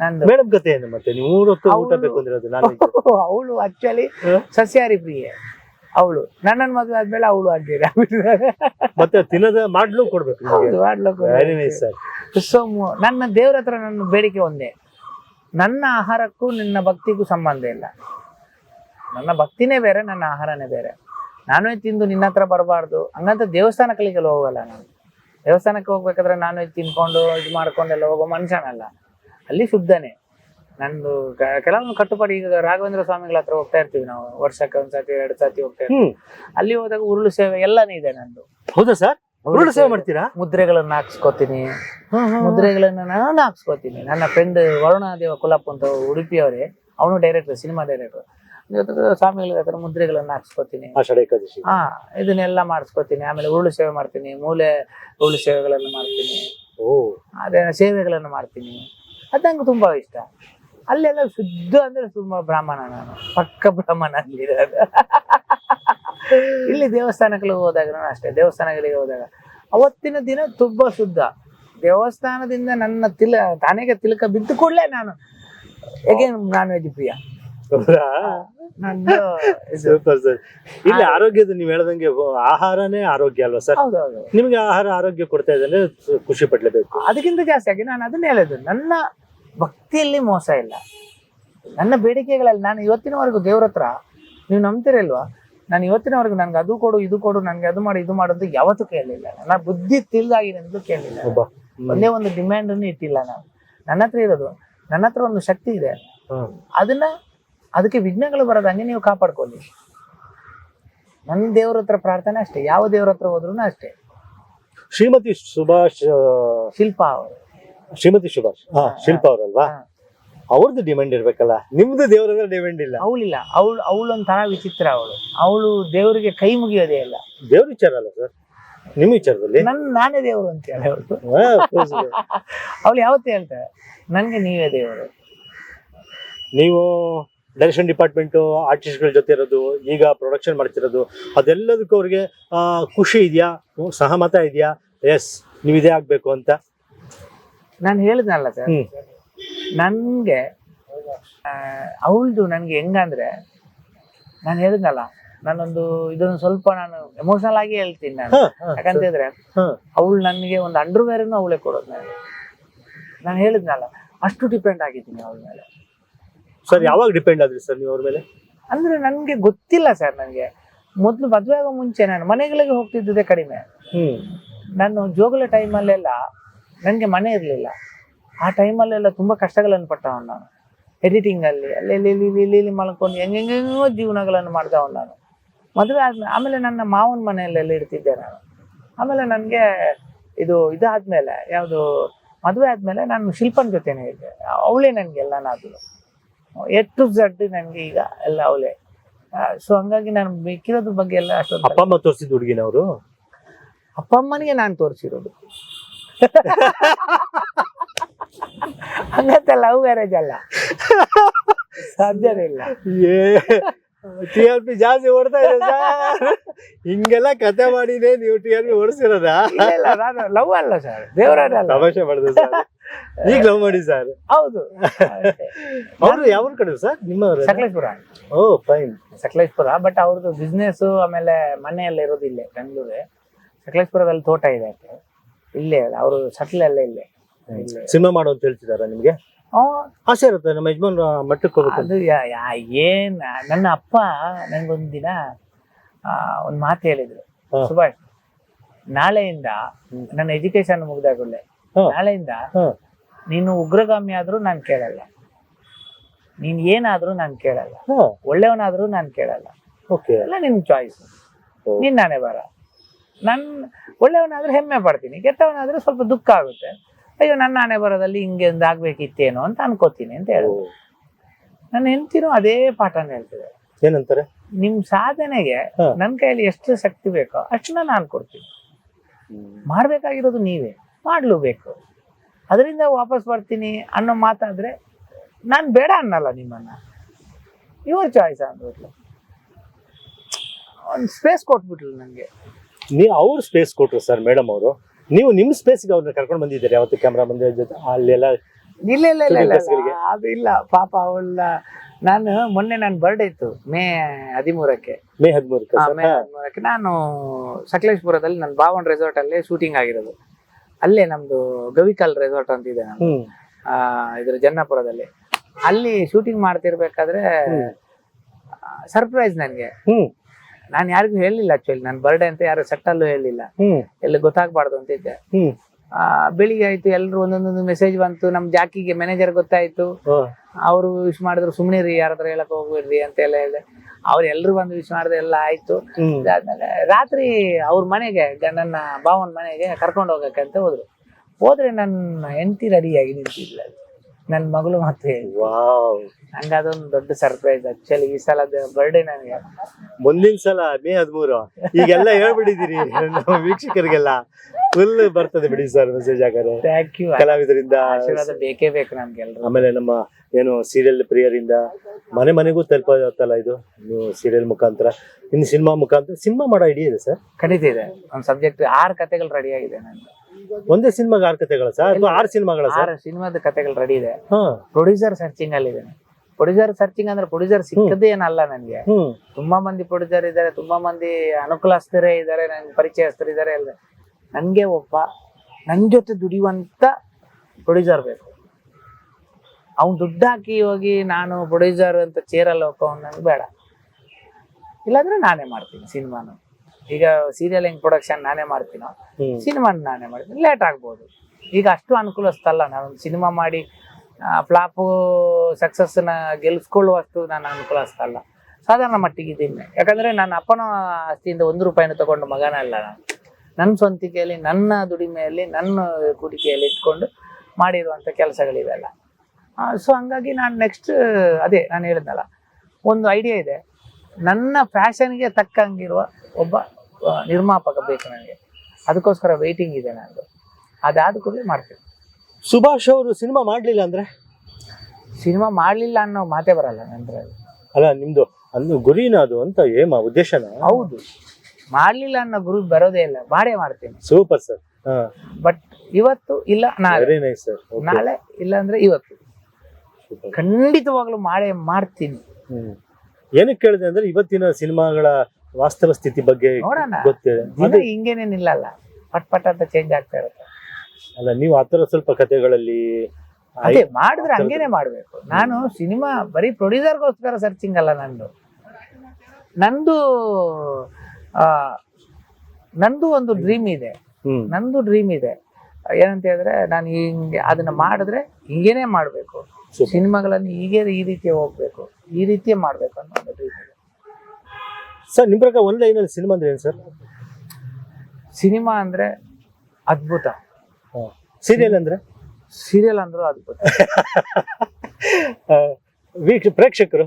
ನಂದು. ಮೇಡಮ್ ಕತೆ ಏನು ಮತ್ತೆ? ನೀವು ಮೂರ್ ಹೊತ್ತು ಊಟ ಅವ್ಳು- ಬೇಕು ಅಂದಿರೋದು ನಾನು *laughs* ಅವಳು ಆಕ್ಚುಲಿ ಸಸ್ಯಾರಿ ಸಸ್ಯಾಹಾರಿ ಪ್ರಿಯೆ ಅವಳು. ನನ್ನನ್ ಮದುವೆ ಆದ್ಮೇಲೆ ಅವಳು ಆಗ್ತೀರ? *laughs* ಮತ್ತೆ ತಿನ್ನದ ಮಾಡ್ಲು ಕೊಡ್ಬೇಕು ಮಾಡ್ಲು ಸೊ ನನ್ನ ದೇವ್ರ ಹತ್ರ ನನ್ನ ಬೇಡಿಕೆ ಒಂದೇ. ನನ್ನ ಆಹಾರಕ್ಕೂ ನಿನ್ನ ಭಕ್ತಿಗೂ ಸಂಬಂಧ ಇಲ್ಲ. ನನ್ನ ಭಕ್ತಿನೇ ಬೇರೆ ನನ್ನ ಆಹಾರನೇ ಬೇರೆ. ನಾನು ತಿಂದು ನಿನ್ನ ಹತ್ರ ಬರಬಾರ್ದು. ಹಂಗಂತ ದೇವಸ್ಥಾನಗಳಿಗೆ ಹೋಗಲ್ಲ ನಾನು. ದೇವಸ್ಥಾನಕ್ಕೆ ಹೋಗ್ಬೇಕಾದ್ರೆ ನಾನು ತಿನ್ಕೊಂಡು ಇದು ಮಾಡ್ಕೊಂಡೆಲ್ಲ ಹೋಗೋ ಮನುಷ್ಯನಲ್ಲ. ಅಲ್ಲಿ ಶುದ್ಧನೇ. ನಂದು ಕೆಲವೊಂದು ಕಟ್ಟುಪಾಡಿ ಈಗ ರಾಘವೇಂದ್ರ ಸ್ವಾಮಿಗಳ ಹತ್ರ ಹೋಗ್ತಾ ಇರ್ತೀವಿ ನಾವು. ವರ್ಷಕ್ಕೆ ಒಂದ್ಸತಿ ಎರಡು ಸತಿ ಹೋಗ್ತಾ ಇರ್ತೀವಿ. ಅಲ್ಲಿ ಹೋದಾಗ ಉರುಳು ಸೇವೆ ಎಲ್ಲಾನೇ ಇದೆ ನಂದು. ಹೌದಾ ಸರ್? ಉರುಳು ಸೇವೆ ಮಾಡ್ತೀರಾ? ಮುದ್ರೆಗಳನ್ನ ಹಾಕ್ಸ್ಕೊತೀನಿ. ಮುದ್ರೆಗಳನ್ನ ನಾನು ಹಾಕ್ಸ್ಕೊತೀನಿ. ನನ್ನ ಫ್ರೆಂಡ್ ವರುಣಾದೇವ ಕುಲಪ್ಪ ಅಂತ ಉಡುಪಿಯವರೇ. ಅವನು ಡೈರೆಕ್ಟರ್ ಸಿನಿಮಾ ಡೈರೆಕ್ಟರ್ ಜೊತೆಗೆ ಸ್ವಾಮಿಗಳ ಹತ್ರ ಮುದ್ರೆಗಳನ್ನ ಹಾಕ್ಸ್ಕೊತೀನಿ. ಆಷಾಢ ಏಕಾದಶಿ. ಹಾ ಇದನ್ನೆಲ್ಲ ಮಾಡಿಸ್ಕೊತೀನಿ. ಆಮೇಲೆ ಉರುಳು ಸೇವೆ ಮಾಡ್ತೀನಿ ಮೂಲೆ ಉರುಳು ಸೇವೆಗಳನ್ನು ಮಾಡ್ತೀನಿ. ಓ. ಅದೇ ಸೇವೆಗಳನ್ನು ಮಾಡ್ತೀನಿ. ಅದು ನಂಗೆ ತುಂಬಾ ಇಷ್ಟ. ಅಲ್ಲೆಲ್ಲ ಶುದ್ಧ ಅಂದ್ರೆ ತುಂಬಾ ಬ್ರಾಹ್ಮಣ ನಾನು. ಪಕ್ಕ ಬ್ರಾಹ್ಮಣ ಅಲ್ಲಿರೋದು ಇಲ್ಲಿ ದೇವಸ್ಥಾನಗಳಿಗೆ ಹೋದಾಗ ನಾನು ಅಷ್ಟೇ ದೇವಸ್ಥಾನಗಳಿಗೆ ಹೋದಾಗ. ಅವತ್ತಿನ ದಿನ ತುಂಬಾ ಶುದ್ಧ. ದೇವಸ್ಥಾನದಿಂದ ನನ್ನ ತಿಲ ತಾನೆಗೆ ತಿಲಕ ಬಿದ್ದು ಕೂಡಲೇ ನಾನು. ಹೇಗೆ ನಾನ್ ವೆಜ್ ಪ್ರಿಯ? ಹೌದಾ ನಂದು ಇದು ಸೂಪರ್ ಸರ್ ಇಲ್ಲಿ ಆರೋಗ್ಯದ ನೀವು ಹೇಳ್ದಂಗೆ ಆಹಾರನೇ ಆರೋಗ್ಯ ಅಲ್ವಾ ಸರ್? ಹೌದೌದು ನಿಮ್ಗೆ ಆಹಾರ ಆರೋಗ್ಯ ಕೊಡ್ತಾ ಇದೆ ಅಂದ್ರೆ ಖುಷಿ ಪಡ್ಲೇಬೇಕು. ಅದಕ್ಕಿಂತ ಜಾಸ್ತಿ ಆಗಿ ನಾನು ಅದನ್ನ ಹೇಳೋದು. ನನ್ನ ಭಕ್ತಿಯಲ್ಲಿ ಮೋಸ ಇಲ್ಲ. ನನ್ನ ಬೇಡಿಕೆಗಳಲ್ಲಿ ನಾನು ಇವತ್ತಿನವರೆಗೂ ದೇವ್ರ ಹತ್ರ ನೀವು ನಂಬ್ತಿರಲ್ವಾ ನಾನು ಇವತ್ತಿನವರೆಗೂ ನನ್ಗೆ ಅದು ಕೊಡು ಇದು ಕೊಡು ನನ್ಗೆ ಅದು ಮಾಡಿ ಇದು ಮಾಡೋದು ಯಾವತ್ತೂ ಕೇಳಲಿಲ್ಲ. ನನ್ನ ಬುದ್ಧಿ ತಿಳಿದಾಗಿರೋದು ಕೇಳಲಿಲ್ಲ. ಒಬ್ಬ. ಒಂದೇ ಒಂದು ಡಿಮ್ಯಾಂಡ್ ಇಟ್ಟಿಲ್ಲ ನಾನು. ನನ್ನ ಹತ್ರ ಇರೋದು ನನ್ನ ಹತ್ರ ಒಂದು ಶಕ್ತಿ ಇದೆ. ಹ್ಮ್. ಅದನ್ನ ಅದಕ್ಕೆ ವಿಘ್ನಗಳು ಬರೋದಂಗೆ ನೀವು ಕಾಪಾಡ್ಕೊಳ್ಳಿ. ನನ್ನ ದೇವ್ರ ಹತ್ರ ಪ್ರಾರ್ಥನೆ ಅಷ್ಟೇ ಯಾವ ದೇವ್ರ ಹತ್ರ ಹೋದ್ರು ಅಷ್ಟೇ. ಶ್ರೀಮತಿ ಸುಭಾಷ್ ಆ, ಶಿಲ್ಪ ಅವರು. ಶ್ರೀಮತಿ ಸುಭಾಷ್ ಹಾ ಶಿಲ್ಪ ಅವರಲ್ವಾ. ಅವ್ರದ್ದು ಡಿಮ್ಯಾಂಡ್ ಇರ್ಬೇಕಲ್ಲ ನಿಮ್ದು ದೇವರ ಡಿಮ್ಯಾಂಡ್ ಇಲ್ಲ. ಅವಳಿಲ್ಲ ಅವಳು ಅವಳೊಂಥರ ವಿಚಿತ್ರ ಅವಳು. ಅವಳು ದೇವರಿಗೆ ಕೈ ಮುಗಿಯೋದೇ ಇಲ್ಲ. ದೇವ್ರ ವಿಚಾರ ಅಲ್ಲ ಸರ್? ನಿಮ್ಮ ವಿಚಾರದಲ್ಲಿ? ನನ್ನ ನಾನೇ ದೇವರು ಅಂತ ಹೇಳಿ ಅವಳು. *laughs* ಅವಳು ಯಾವತ್ತೂ ಹೇಳ್ತಾಳೆ ನನಗೆ ನೀವೇ ದೇವರು. ನೀವು ಡೈರೆಕ್ಷನ್ ಡಿಪಾರ್ಟ್ಮೆಂಟು ಆರ್ಟಿಸ್ಟ್ಗಳ ಜೊತೆ ಇರೋದು ಈಗ ಪ್ರೊಡಕ್ಷನ್ ಮಾಡ್ತಿರೋದು ಅದೆಲ್ಲದಕ್ಕೂ ಅವ್ರಿಗೆ ಆ, ಖುಷಿ ಇದೆಯಾ? ಸಹಮತ ಇದೆಯಾ? ಎಸ್ ನೀವು ಇದೇ ಆಗ್ಬೇಕು ಅಂತ. ನಾನು ಹೇಳಿದ್ನಲ್ಲ ಸರ್ ನನಗೆ ನನ್ಗೆ ಅವಳದು ನನ್ಗೆ ಹೆಂಗಂದ್ರೆ ನಾನು ಹೇಳಿದ್ನಲ್ಲ ನಾನೊಂದು ಇದೊಂದು ಸ್ವಲ್ಪ ನಾನು ಎಮೋಷನಲ್ ಆಗಿ ಹೇಳ್ತೀನಿ ನಾನು. ಹಾ, ಹಾ, ಯಾಕಂತ ಹೇಳಿದ್ರೆ ಹಾ. ಅವಳು ನನಗೆ ಒಂದು ಅಂಡರ್ವೇರನ್ನು ಅವಳೇ ಕೊಡೋದು. ನನಗೆ ನಾನು ಹೇಳಿದ್ನಲ್ಲ ಅಷ್ಟು ಡಿಪೆಂಡ್ ಆಗಿದ್ದೀನಿ ಅವಳ ಮೇಲೆ. ಸರ್ ಯಾವಾಗ ಡಿಪೆಂಡ್ ಆದ್ರಿ ಸರ್ ನೀವು ಅವ್ರ ಮೇಲೆ? ಅಂದ್ರೆ ನನ್ಗೆ ಗೊತ್ತಿಲ್ಲ ಸರ್ ನನಗೆ ಮೊದಲು ಮದುವೆ ಆಗೋ ಮುಂಚೆ ನಾನು ಮನೆಗಳಿಗೆ ಹೋಗ್ತಿದ್ದುದೇ ಕಡಿಮೆ. ಹ್ಮ್. ನಾನು ಜೋಗುಲ ಟೈಮಲ್ಲೆಲ್ಲ ನನಗೆ ಮನೆ ಇರಲಿಲ್ಲ. ಆ ಟೈಮಲ್ಲೆಲ್ಲ ತುಂಬ ಕಷ್ಟಗಳನ್ನು ಪಟ್ಟವನು ನಾನು. ಎಡಿಟಿಂಗಲ್ಲಿ ಅಲ್ಲಿ ಇಲ್ಲಿ ಇಲ್ಲಿ ಇಲ್ಲಿ ಇಲ್ಲಿ ಮಲ್ಕೊಂಡು ಹೆಂಗೆಂಗೋ ಜೀವನಗಳನ್ನು ಮಾಡ್ದವನು ನಾನು. ಮದುವೆ ಆದ್ಮೇಲೆ ಆಮೇಲೆ ನನ್ನ ಮಾವನ ಮನೆಯಲ್ಲೆಲ್ಲ ಇರ್ತಿದ್ದೆ ನಾನು. ಆಮೇಲೆ ನನಗೆ ಇದು ಇದಾದ್ಮೇಲೆ ಯಾವುದು ಮದುವೆ ಆದ್ಮೇಲೆ ನಾನು ಶಿಲ್ಪನ ಜೊತೆನೇ ಇದ್ದೆ. ಅವಳೇ ನನಗೆಲ್ಲ ಎಟ್ಟು ಜಡ್ ನನಗೆ ಈಗ ಎಲ್ಲ ಅವಳೆ ಸೊ ಹಂಗಾಗಿ ನಾನು ಬೇಕಿರೋದ್ರ ಬಗ್ಗೆ ಎಲ್ಲ ಅಷ್ಟೊಂದು ಅಪ್ಪ ಅಮ್ಮ ತೋರಿಸಿದ ಹುಡುಗಿನವರು ಅಪ್ಪ ಅಮ್ಮನಿಗೆ ನಾನು ತೋರಿಸಿರೋದು. ಹಂಗಂತ ಲವ್ ಮ್ಯಾರೇಜ್ ಅಲ್ಲ. ಸಾಧ್ಯ ಇಲ್ಲ. ಟಿ ಆರ್ ಪಿ ಜಾಸ್ತಿ ಓಡ್ತಾ ಇದೆ ಸರ್. ಹಿಂಗೆಲ್ಲ ಕತೆ ಮಾಡಿದೆ ನೀವು ಟಿ ಆರ್ ಪಿ ಓಡಿಸಿರೋದ? ನಾನು ಲವ್ ಅಲ್ಲ ಸರ್ ದೇವರ ತಮಾಷೆ ಮಾಡಿದೆ ಸರ್ ಈಗ ಲವ್ ಮಾಡಿ ಸರ್ ಹೌದು. ಅವರು ಯಾವ ಕಡೆ ಸರ್ ನಿಮ್ಮ Sakleshpur. Oh fine Sakleshpur but ಅವ್ರದ್ದು ಬಿಸ್ನೆಸ್ ಆಮೇಲೆ ಮನೆ ಎಲ್ಲ ಇರೋದು ಇಲ್ಲೇ ಬೆಂಗಳೂರು. ಸಕಲೇಶ್ಪುರದಲ್ಲಿ ತೋಟ ಇದೆ ಇಲ್ಲೇ ಅವರು ಸಟ್ಲ್ ಎಲ್ಲ ಇಲ್ಲೇ. ಸಿನಿಮಾ ಮಾಡು ಅಂತ ಹೇಳ್ತಿದಾರ ನಿಮ್ಗೆ? ಆಸೆ ಇರುತ್ತೆ ನಮ್ಮ ಯಜಮಾನ್ ಮಟ್ಟಕ್ಕೆ ಹೋಗುತ್ತೆ ಅದು ಯಾ- ಯಾ- ಏನ್ ನನ್ನ ಅಪ್ಪ ನನಗೊಂದಿನ ಒಂದು ಆ, ಒಂದ್ ಮಾತು ಹೇಳಿದ್ರು. ಹಾ. ಸುಭಾಷ್ ನಾಳೆಯಿಂದ ನನ್ನ ಎಜುಕೇಶನ್ ಮುಗ್ದಾಗುಳ್ಳೆ ಹಾ. ನಾಳೆಯಿಂದ ಹಾ. ನೀನು ಉಗ್ರಗಾಮಿ ಆದ್ರೂ ನಾನು ಕೇಳಲ್ಲ. ನೀನ್ ಏನಾದ್ರೂ ನಾನು ಕೇಳಲ್ಲ. ಹಾ. ಒಳ್ಳೆಯವನಾದ್ರೂ ನಾನ್ ಕೇಳಲ್ಲ. ಓಕೆ ಎಲ್ಲ ನಿನ್ ಚಾಯ್ಸ್ ಓ. ನೀನ್ ನಾನೇ ಬರ. ನನ್ ಒಳ್ಳೆಯವನಾದ್ರೆ ಹೆಮ್ಮೆ ಪಡ್ತೀನಿ ಕೆಟ್ಟವನಾದ್ರೆ ಸ್ವಲ್ಪ ದುಃಖ ಆಗುತ್ತೆ. ಅಯ್ಯೋ ನನ್ನ ನಾನೇ ಬರೋದಲ್ಲಿ ಹಿಂಗೆ ಒಂದು ಆಗ್ಬೇಕಿತ್ತೇನೋ ಅಂತ ಅನ್ಕೋತೀನಿ ಅಂತ ಹೇಳಿ. ನನ್ನ ಹೆಂಡ್ತಿನೂ ಅದೇ ಪಾಠನ ಹೇಳ್ತಿದ್ದಾರೆ. ಏನಂತಾರೆ? ನಿಮ್ ಸಾಧನೆಗೆ ನನ್ನ ನನ್ ಕೈಯಲ್ಲಿ ಎಷ್ಟು ಶಕ್ತಿ ಬೇಕೋ ಅಷ್ಟನ್ನ ನಾನು ಕೊಡ್ತೀನಿ. ಮಾಡ್ಬೇಕಾಗಿರೋದು ನೀವೇ. ಮಾಡ್ಲೂಬೇಕು ಅದರಿಂದ ವಾಪಸ್ ಬರ್ತೀನಿ ಅನ್ನೋ ಮಾತಾದ್ರೆ ನಾನು ಬೇಡ ಅನ್ನಲ್ಲ ನಿಮ್ಮನ್ನ. ಯುವರ್ ಚಾಯ್ಸ್ ಅಂದ್ಬಿಟ್ಲು. ಒಂದು ಸ್ಪೇಸ್ ಕೊಟ್ಬಿಟ್ಲು ನನಗೆ ನೀವು ಅವ್ರು ಸ್ಪೇಸ್ ಕೊಟ್ರು ಸರ್ ಮೇಡಮ್ ಅವರು. ನೀವು ನಿಮ್ಮ ಸ್ಪೇಸ್ಗೆ ಅವ್ರನ್ನ ಕರ್ಕೊಂಡು ಬಂದಿದ್ದೀರಿ ಯಾವತ್ತು ಕ್ಯಾಮ್ರಾ ಮಂದಿರ ಜೊತೆ? ಅಲ್ಲೆಲ್ಲ ಇಲ್ಲ ಇಲ್ಲ ಇಲ್ಲ ಇಲ್ಲ, ಇಲ್ಲ ಅದು ಇಲ್ಲ. ಪಾಪ ಅವಳ ನಾನು ಮೊನ್ನೆ ನನ್ನ ಬರ್ಡೇ ಇತ್ತು ಮೇ ಹದಿಮೂರಕ್ಕೆ. ಮೇ ಹದಿಮೂರಕ್ಕೆ ಆ, ಮೇ ಹದಿಮೂರಕ್ಕೆ. ನಾನು ಸಕಲೇಶ್ಪುರದಲ್ಲಿ ನನ್ನ ಬಾವನ್ ರೆಸಾರ್ಟ್ ಅಲ್ಲೇ ಶೂಟಿಂಗ್ ಆಗಿರೋದು. ಅಲ್ಲೇ ನಮ್ದು ಗವಿಕಲ್ ರೆಸಾರ್ಟ್ ಅಂತ ಇದೆ ನಮ್ದು. ಹ್ಮ್. ಆ ಇದ್ರ ಜನ್ನಾಪುರದಲ್ಲಿ. ಅಲ್ಲಿ ಶೂಟಿಂಗ್ ಮಾಡ್ತಿರ್ಬೇಕಾದ್ರೆ ಸರ್ಪ್ರೈಸ್ ನನಗೆ. ಹ್ಮ್. ನಾನು ಯಾರಿಗೂ ಹೇಳಿಲ್ಲ ಆಕ್ಚುಲಿ ನನ್ನ ಬರ್ಡೇ ಅಂತ ಯಾರು ಸೆಟ್ಟಲ್ಲೂ ಹೇಳಿಲ್ಲ ಎಲ್ಲ ಎಲ್ಲಿ ಗೊತ್ತಾಗ್ಬಾರ್ದು ಅಂತ ಇದ್ದೆ. ಬೆಳಿಗ್ಗೆ ಆಯ್ತು ಎಲ್ಲರೂ ಒಂದೊಂದೊಂದು ಮೆಸೇಜ್ ಬಂತು. ನಮ್ ಜಾಕಿಗೆ ಮ್ಯಾನೇಜರ್ ಗೊತ್ತಾಯ್ತು. ಅವರು ವಿಶ್ ಮಾಡಿದ್ರು ಸುಮ್ಮನೆ ರೀ ಯಾರ ಹತ್ರ ಹೇಳಕ್ ಹೋಗ್ಬಿಡ್ರಿ ಅಂತ ಎಲ್ಲ ಹೇಳಿದೆ. ಅವ್ರು ಎಲ್ರು ಬಂದು ವಿಶ್ ಮಾಡಿದ್ರೆ ಎಲ್ಲ ಆಯ್ತು. ಇದಾದ್ಮೇಲೆ ರಾತ್ರಿ ಅವ್ರ ಮನೆಗೆ ನನ್ನ ಭಾವನ ಮನೆಗೆ ಕರ್ಕೊಂಡು ಹೋಗಕ್ಕೆ ಅಂತ ಹೋದ್ರು. ಹೋದ್ರೆ ನನ್ನ ಹೆಂಡತಿ ರೆಡಿಯಾಗಿ ನಿಂತಿಲ್ಲ ನನ್ನ ಮಗಳು ಮತ್ತೆ ನಂಗೆ ಅದೊಂದು ದೊಡ್ಡ ಸರ್ಪ್ರೈಸ್ ಆಕ್ಚುಲಿ ಈ ಸಲ ಬರ್ಡೇ ನನಗೆ. ಮುಂದಿನ ಸಲ ಮೇ ಹದಿಮೂರು. ಈಗೆಲ್ಲ ಹೇಳ್ಬಿಟ್ಟಿದ್ದೀರಿ ವೀಕ್ಷಕರಿಗೆಲ್ಲ. ಫುಲ್ ಬರ್ತದೆ ಬಿಡಿ ಸರ್ ಮೆಸೇಜ್ ಹಾಗಾದ್ರೆ ಥ್ಯಾಂಕ್ ಯು ಕಲಾವಿದರಿಂದ ಆಶೀರ್ವಾದ ಬೇಕೇ ಬೇಕು ನಮ್ಗೆಲ್ರು ಆಮೇಲೆ ನಮ್ಮ ಏನು ಸೀರಿಯಲ್ ಪ್ರಿಯರಿಂದ ಮನೆ ಮನೆಗೂ ತಲುಪತ್ತಲ್ಲ ಇದು? ನೀವು ಸೀರಿಯಲ್ ಮುಖಾಂತರ. ಇನ್ನು ಸಿನಿಮಾ ಮುಖಾಂತರ ಸಿನಿಮಾ ಮಾಡೋ ಐಡಿಯಾ ಇದೆ ಸರ್? ಖಂಡಿತ ಇದೆ. ಒಂದು ಸಬ್ಜೆಕ್ಟ್ ಆರು ಕತೆಗಳು ರೆಡಿ ಆಗಿದೆ ನಂದು. ಒಂದೇ ಸಿನಿಮಾಗೆ ಆರು ಕತೆಗಳ ಸರ್? ಅಥವಾ ಆರು ಸಿನಿಮಾಗಳ ಸರ್? ಆರು ಸಿನಿಮಾದ ಕತೆಗಳು ರೆಡಿ ಇದೆ. ಹಾ. ಪ್ರೊಡ್ಯೂಸರ್ ಸರ್ಚಿಂಗ್ ಅಲ್ಲಿ ಇದ್ದೇನೆ ಪ್ರೊಡ್ಯೂಸರ್ ಸರ್ಚಿಂಗ್ ಅಂದ್ರೆ ಪ್ರೊಡ್ಯೂಸರ್ ಸಿಕ್ಕದೇ ಏನಲ್ಲ ನನಗೆ. ಹ್ಮ್. ತುಂಬಾ ಮಂದಿ ಪ್ರೊಡ್ಯೂಸರ್ ಇದ್ದಾರೆ ತುಂಬಾ ಮಂದಿ ಅನುಕೂಲಸ್ಥರೇ ಇದ್ದಾರೆ ನನ್ಗೆ ಪರಿಚಯಸ್ಥರು ಇದ್ದಾರೆ ಎಲ್ಲ ನನಗೆ ಒಬ್ಬ ನನ್ನ ಜೊತೆ ದುಡಿಯುವಂತ ಪ್ರೊಡ್ಯೂಸರ್ ಬೇಕು. ಅವ್ನು ದುಡ್ಡು ಹಾಕಿ ಹೋಗಿ ನಾನು ಪ್ರೊಡ್ಯೂಸರ್ ಅಂತ ಚೇರಲ್ಲಿ ಹೋಗೋ ನನಗೆ ಬೇಡ. ಇಲ್ಲಾಂದ್ರೆ ನಾನೇ ಮಾಡ್ತೀನಿ ಸಿನಿಮಾನು. ಈಗ ಸೀರಿಯಲ್ ಹೆಂಗ್ ಪ್ರೊಡಕ್ಷನ್ ನಾನೇ ಮಾಡ್ತೀನೋ? ಸಿನಿಮಾ ನಾನೇ ಮಾಡ್ತೀನಿ. ಲೇಟ್ ಆಗ್ಬೋದು. ಈಗ ಅಷ್ಟು ಅನುಕೂಲಿಸ್ತಲ್ಲ ನಾನು ಸಿನಿಮಾ ಮಾಡಿ ಫ್ಲಾಪು ಸಕ್ಸಸ್ನ ಗೆಲ್ಸ್ಕೊಳ್ಳುವಷ್ಟು ನಾನು ಅನುಕೂಲಿಸ್ತಲ್ಲ. ಸಾಧಾರಣ ಮಟ್ಟಿಗೆ ಇದ್ದೀನಿ. ಯಾಕಂದ್ರೆ ನನ್ನ ಅಪ್ಪನ ಆಸ್ತಿಯಿಂದ ಒಂದು ರೂಪಾಯಿನ ತಗೊಂಡು ಮಗನ ಅಲ್ಲ ನಾನು. ನನ್ನ ಸ್ವಂತಿಕೆಯಲ್ಲಿ ನನ್ನ ದುಡಿಮೆಯಲ್ಲಿ ನನ್ನ ಕುಡಿಕೆಯಲ್ಲಿ ಇಟ್ಕೊಂಡು ಮಾಡಿರುವಂಥ ಕೆಲಸಗಳಿವೆಲ್ಲ. ಸೊ ಹಂಗಾಗಿ ನಾನು ನೆಕ್ಸ್ಟ್ ಅದೇ ನಾನು ಹೇಳಿದ್ನಲ್ಲ ಒಂದು ಐಡಿಯಾ ಇದೆ. ನನ್ನ ಫ್ಯಾಷನ್ಗೆ ತಕ್ಕಂಗಿರುವ ಒಬ್ಬ ನಿರ್ಮಾಪಕ ಬೇಕು ನನಗೆ. ಅದಕ್ಕೋಸ್ಕರ ವೆಯ್ಟಿಂಗ್ ಇದೆ ನಂದು. ಅದಾದ ಕೂಡಲೇ ಮಾಡ್ತೀನಿ. ಸುಭಾಷ್ ಅವರು ಸಿನಿಮಾ ಮಾಡಲಿಲ್ಲ ಅಂದರೆ? ಸಿನಿಮಾ ಮಾಡಲಿಲ್ಲ ಅನ್ನೋ ಮಾತೇ ಬರಲ್ಲ ನಂತರ ಅಲ್ಲ ನಿಮ್ಮದು ಅಂದು ಗುರಿನ ಅದು ಅಂತ ಏಮ ಉದ್ದೇಶನ? ಹೌದು. ಮಾಡಲಿಲ್ಲ ಅನ್ನೋ ಗುರು ಬರೋದೇ ಇಲ್ಲ. ಮಾಡೇ ಮಾಡ್ತೀನಿ. ಸೂಪರ್ ಸರ್ ಹಾ. ಬಟ್ ಇವತ್ತು ಇಲ್ಲ ನಾಳೆ. ವೆರಿ ನೈಸ್ ಸರ್ ನಾಳೆ ಇಲ್ಲ ಅಂದ್ರೆ ಇವತ್ತು. ಖಂಡಿತವಾಗ್ಲೂ ಮಾಡೇ ಮಾಡ್ತೀನಿ. ಏನಕ್ಕೆ ಕೇಳಿದೆ ಅಂದ್ರೆ ಇವತ್ತಿನ ಸಿನಿಮಾಗಳ ವಾಸ್ತವ ಸ್ಥಿತಿ ಬಗ್ಗೆ ನೋಡೋಣ. ಗೊತ್ತಿದೆ ದಿನ ಅದೇ ಹಿಂಗೇನೆ ನಿಲ್ಲಲ್ಲ ಪಟ್ ಪಟ್ ಅಂತ ಚೇಂಜ್ ಆಗ್ತಾ ಇರುತ್ತೆ. ಅಲ್ಲ ನೀವು ಆತರ ಸ್ವಲ್ಪ ಕಥೆಗಳಲ್ಲಿ ಅದೇ ಮಾಡಿದ್ರೆ ಹಂಗೇನೆ ಮಾಡ್ಬೇಕು. ನಾನು ಸಿನಿಮಾ ಬರೀ ಪ್ರೊಡ್ಯೂಸರ್ಗೋಸ್ಕರ ಸರ್ಚಿಂಗ್ ಅಲ್ಲ ನಂದು. ನಂದು ನಂದು ಒಂದು ಡ್ರೀಮ್ ಇದೆ. ನಂದು ಡ್ರೀಮ್ ಇದೆ. ಏನಂತ ಹೇಳಿದ್ರೆ ನಾನು ಹಿಂಗೆ ಅದನ್ನ ಮಾಡಿದ್ರೆ ಹಿಂಗೇನೆ ಮಾಡಬೇಕು. ಸಿನಿಮಾಗಳನ್ನು ಹೀಗೆ ಈ ರೀತಿ ಹೋಗ್ಬೇಕು. ಈ ರೀತಿಯೇ ಮಾಡ್ಬೇಕು ಅನ್ನೋ ಒಂದು ಡ್ರೀಮ್ ಇದೆ ಸರ್ ನಿಮ್ಮ ಪ್ರಕಾರ ಒಂದು ಲೈನಲ್ಲಿ ಸಿನಿಮಾ ಅಂದ್ರೆ ಏನು ಸರ್? ಸಿನಿಮಾ ಅಂದ್ರೆ ಅದ್ಭುತ. ಸೀರಿಯಲ್ ಅಂದ್ರೆ? ಸೀರಿಯಲ್ ಅಂದ್ರೂ ಅದ್ಭುತ. *laughs* ವೀಕ್ಷ ಪ್ರೇಕ್ಷಕರು?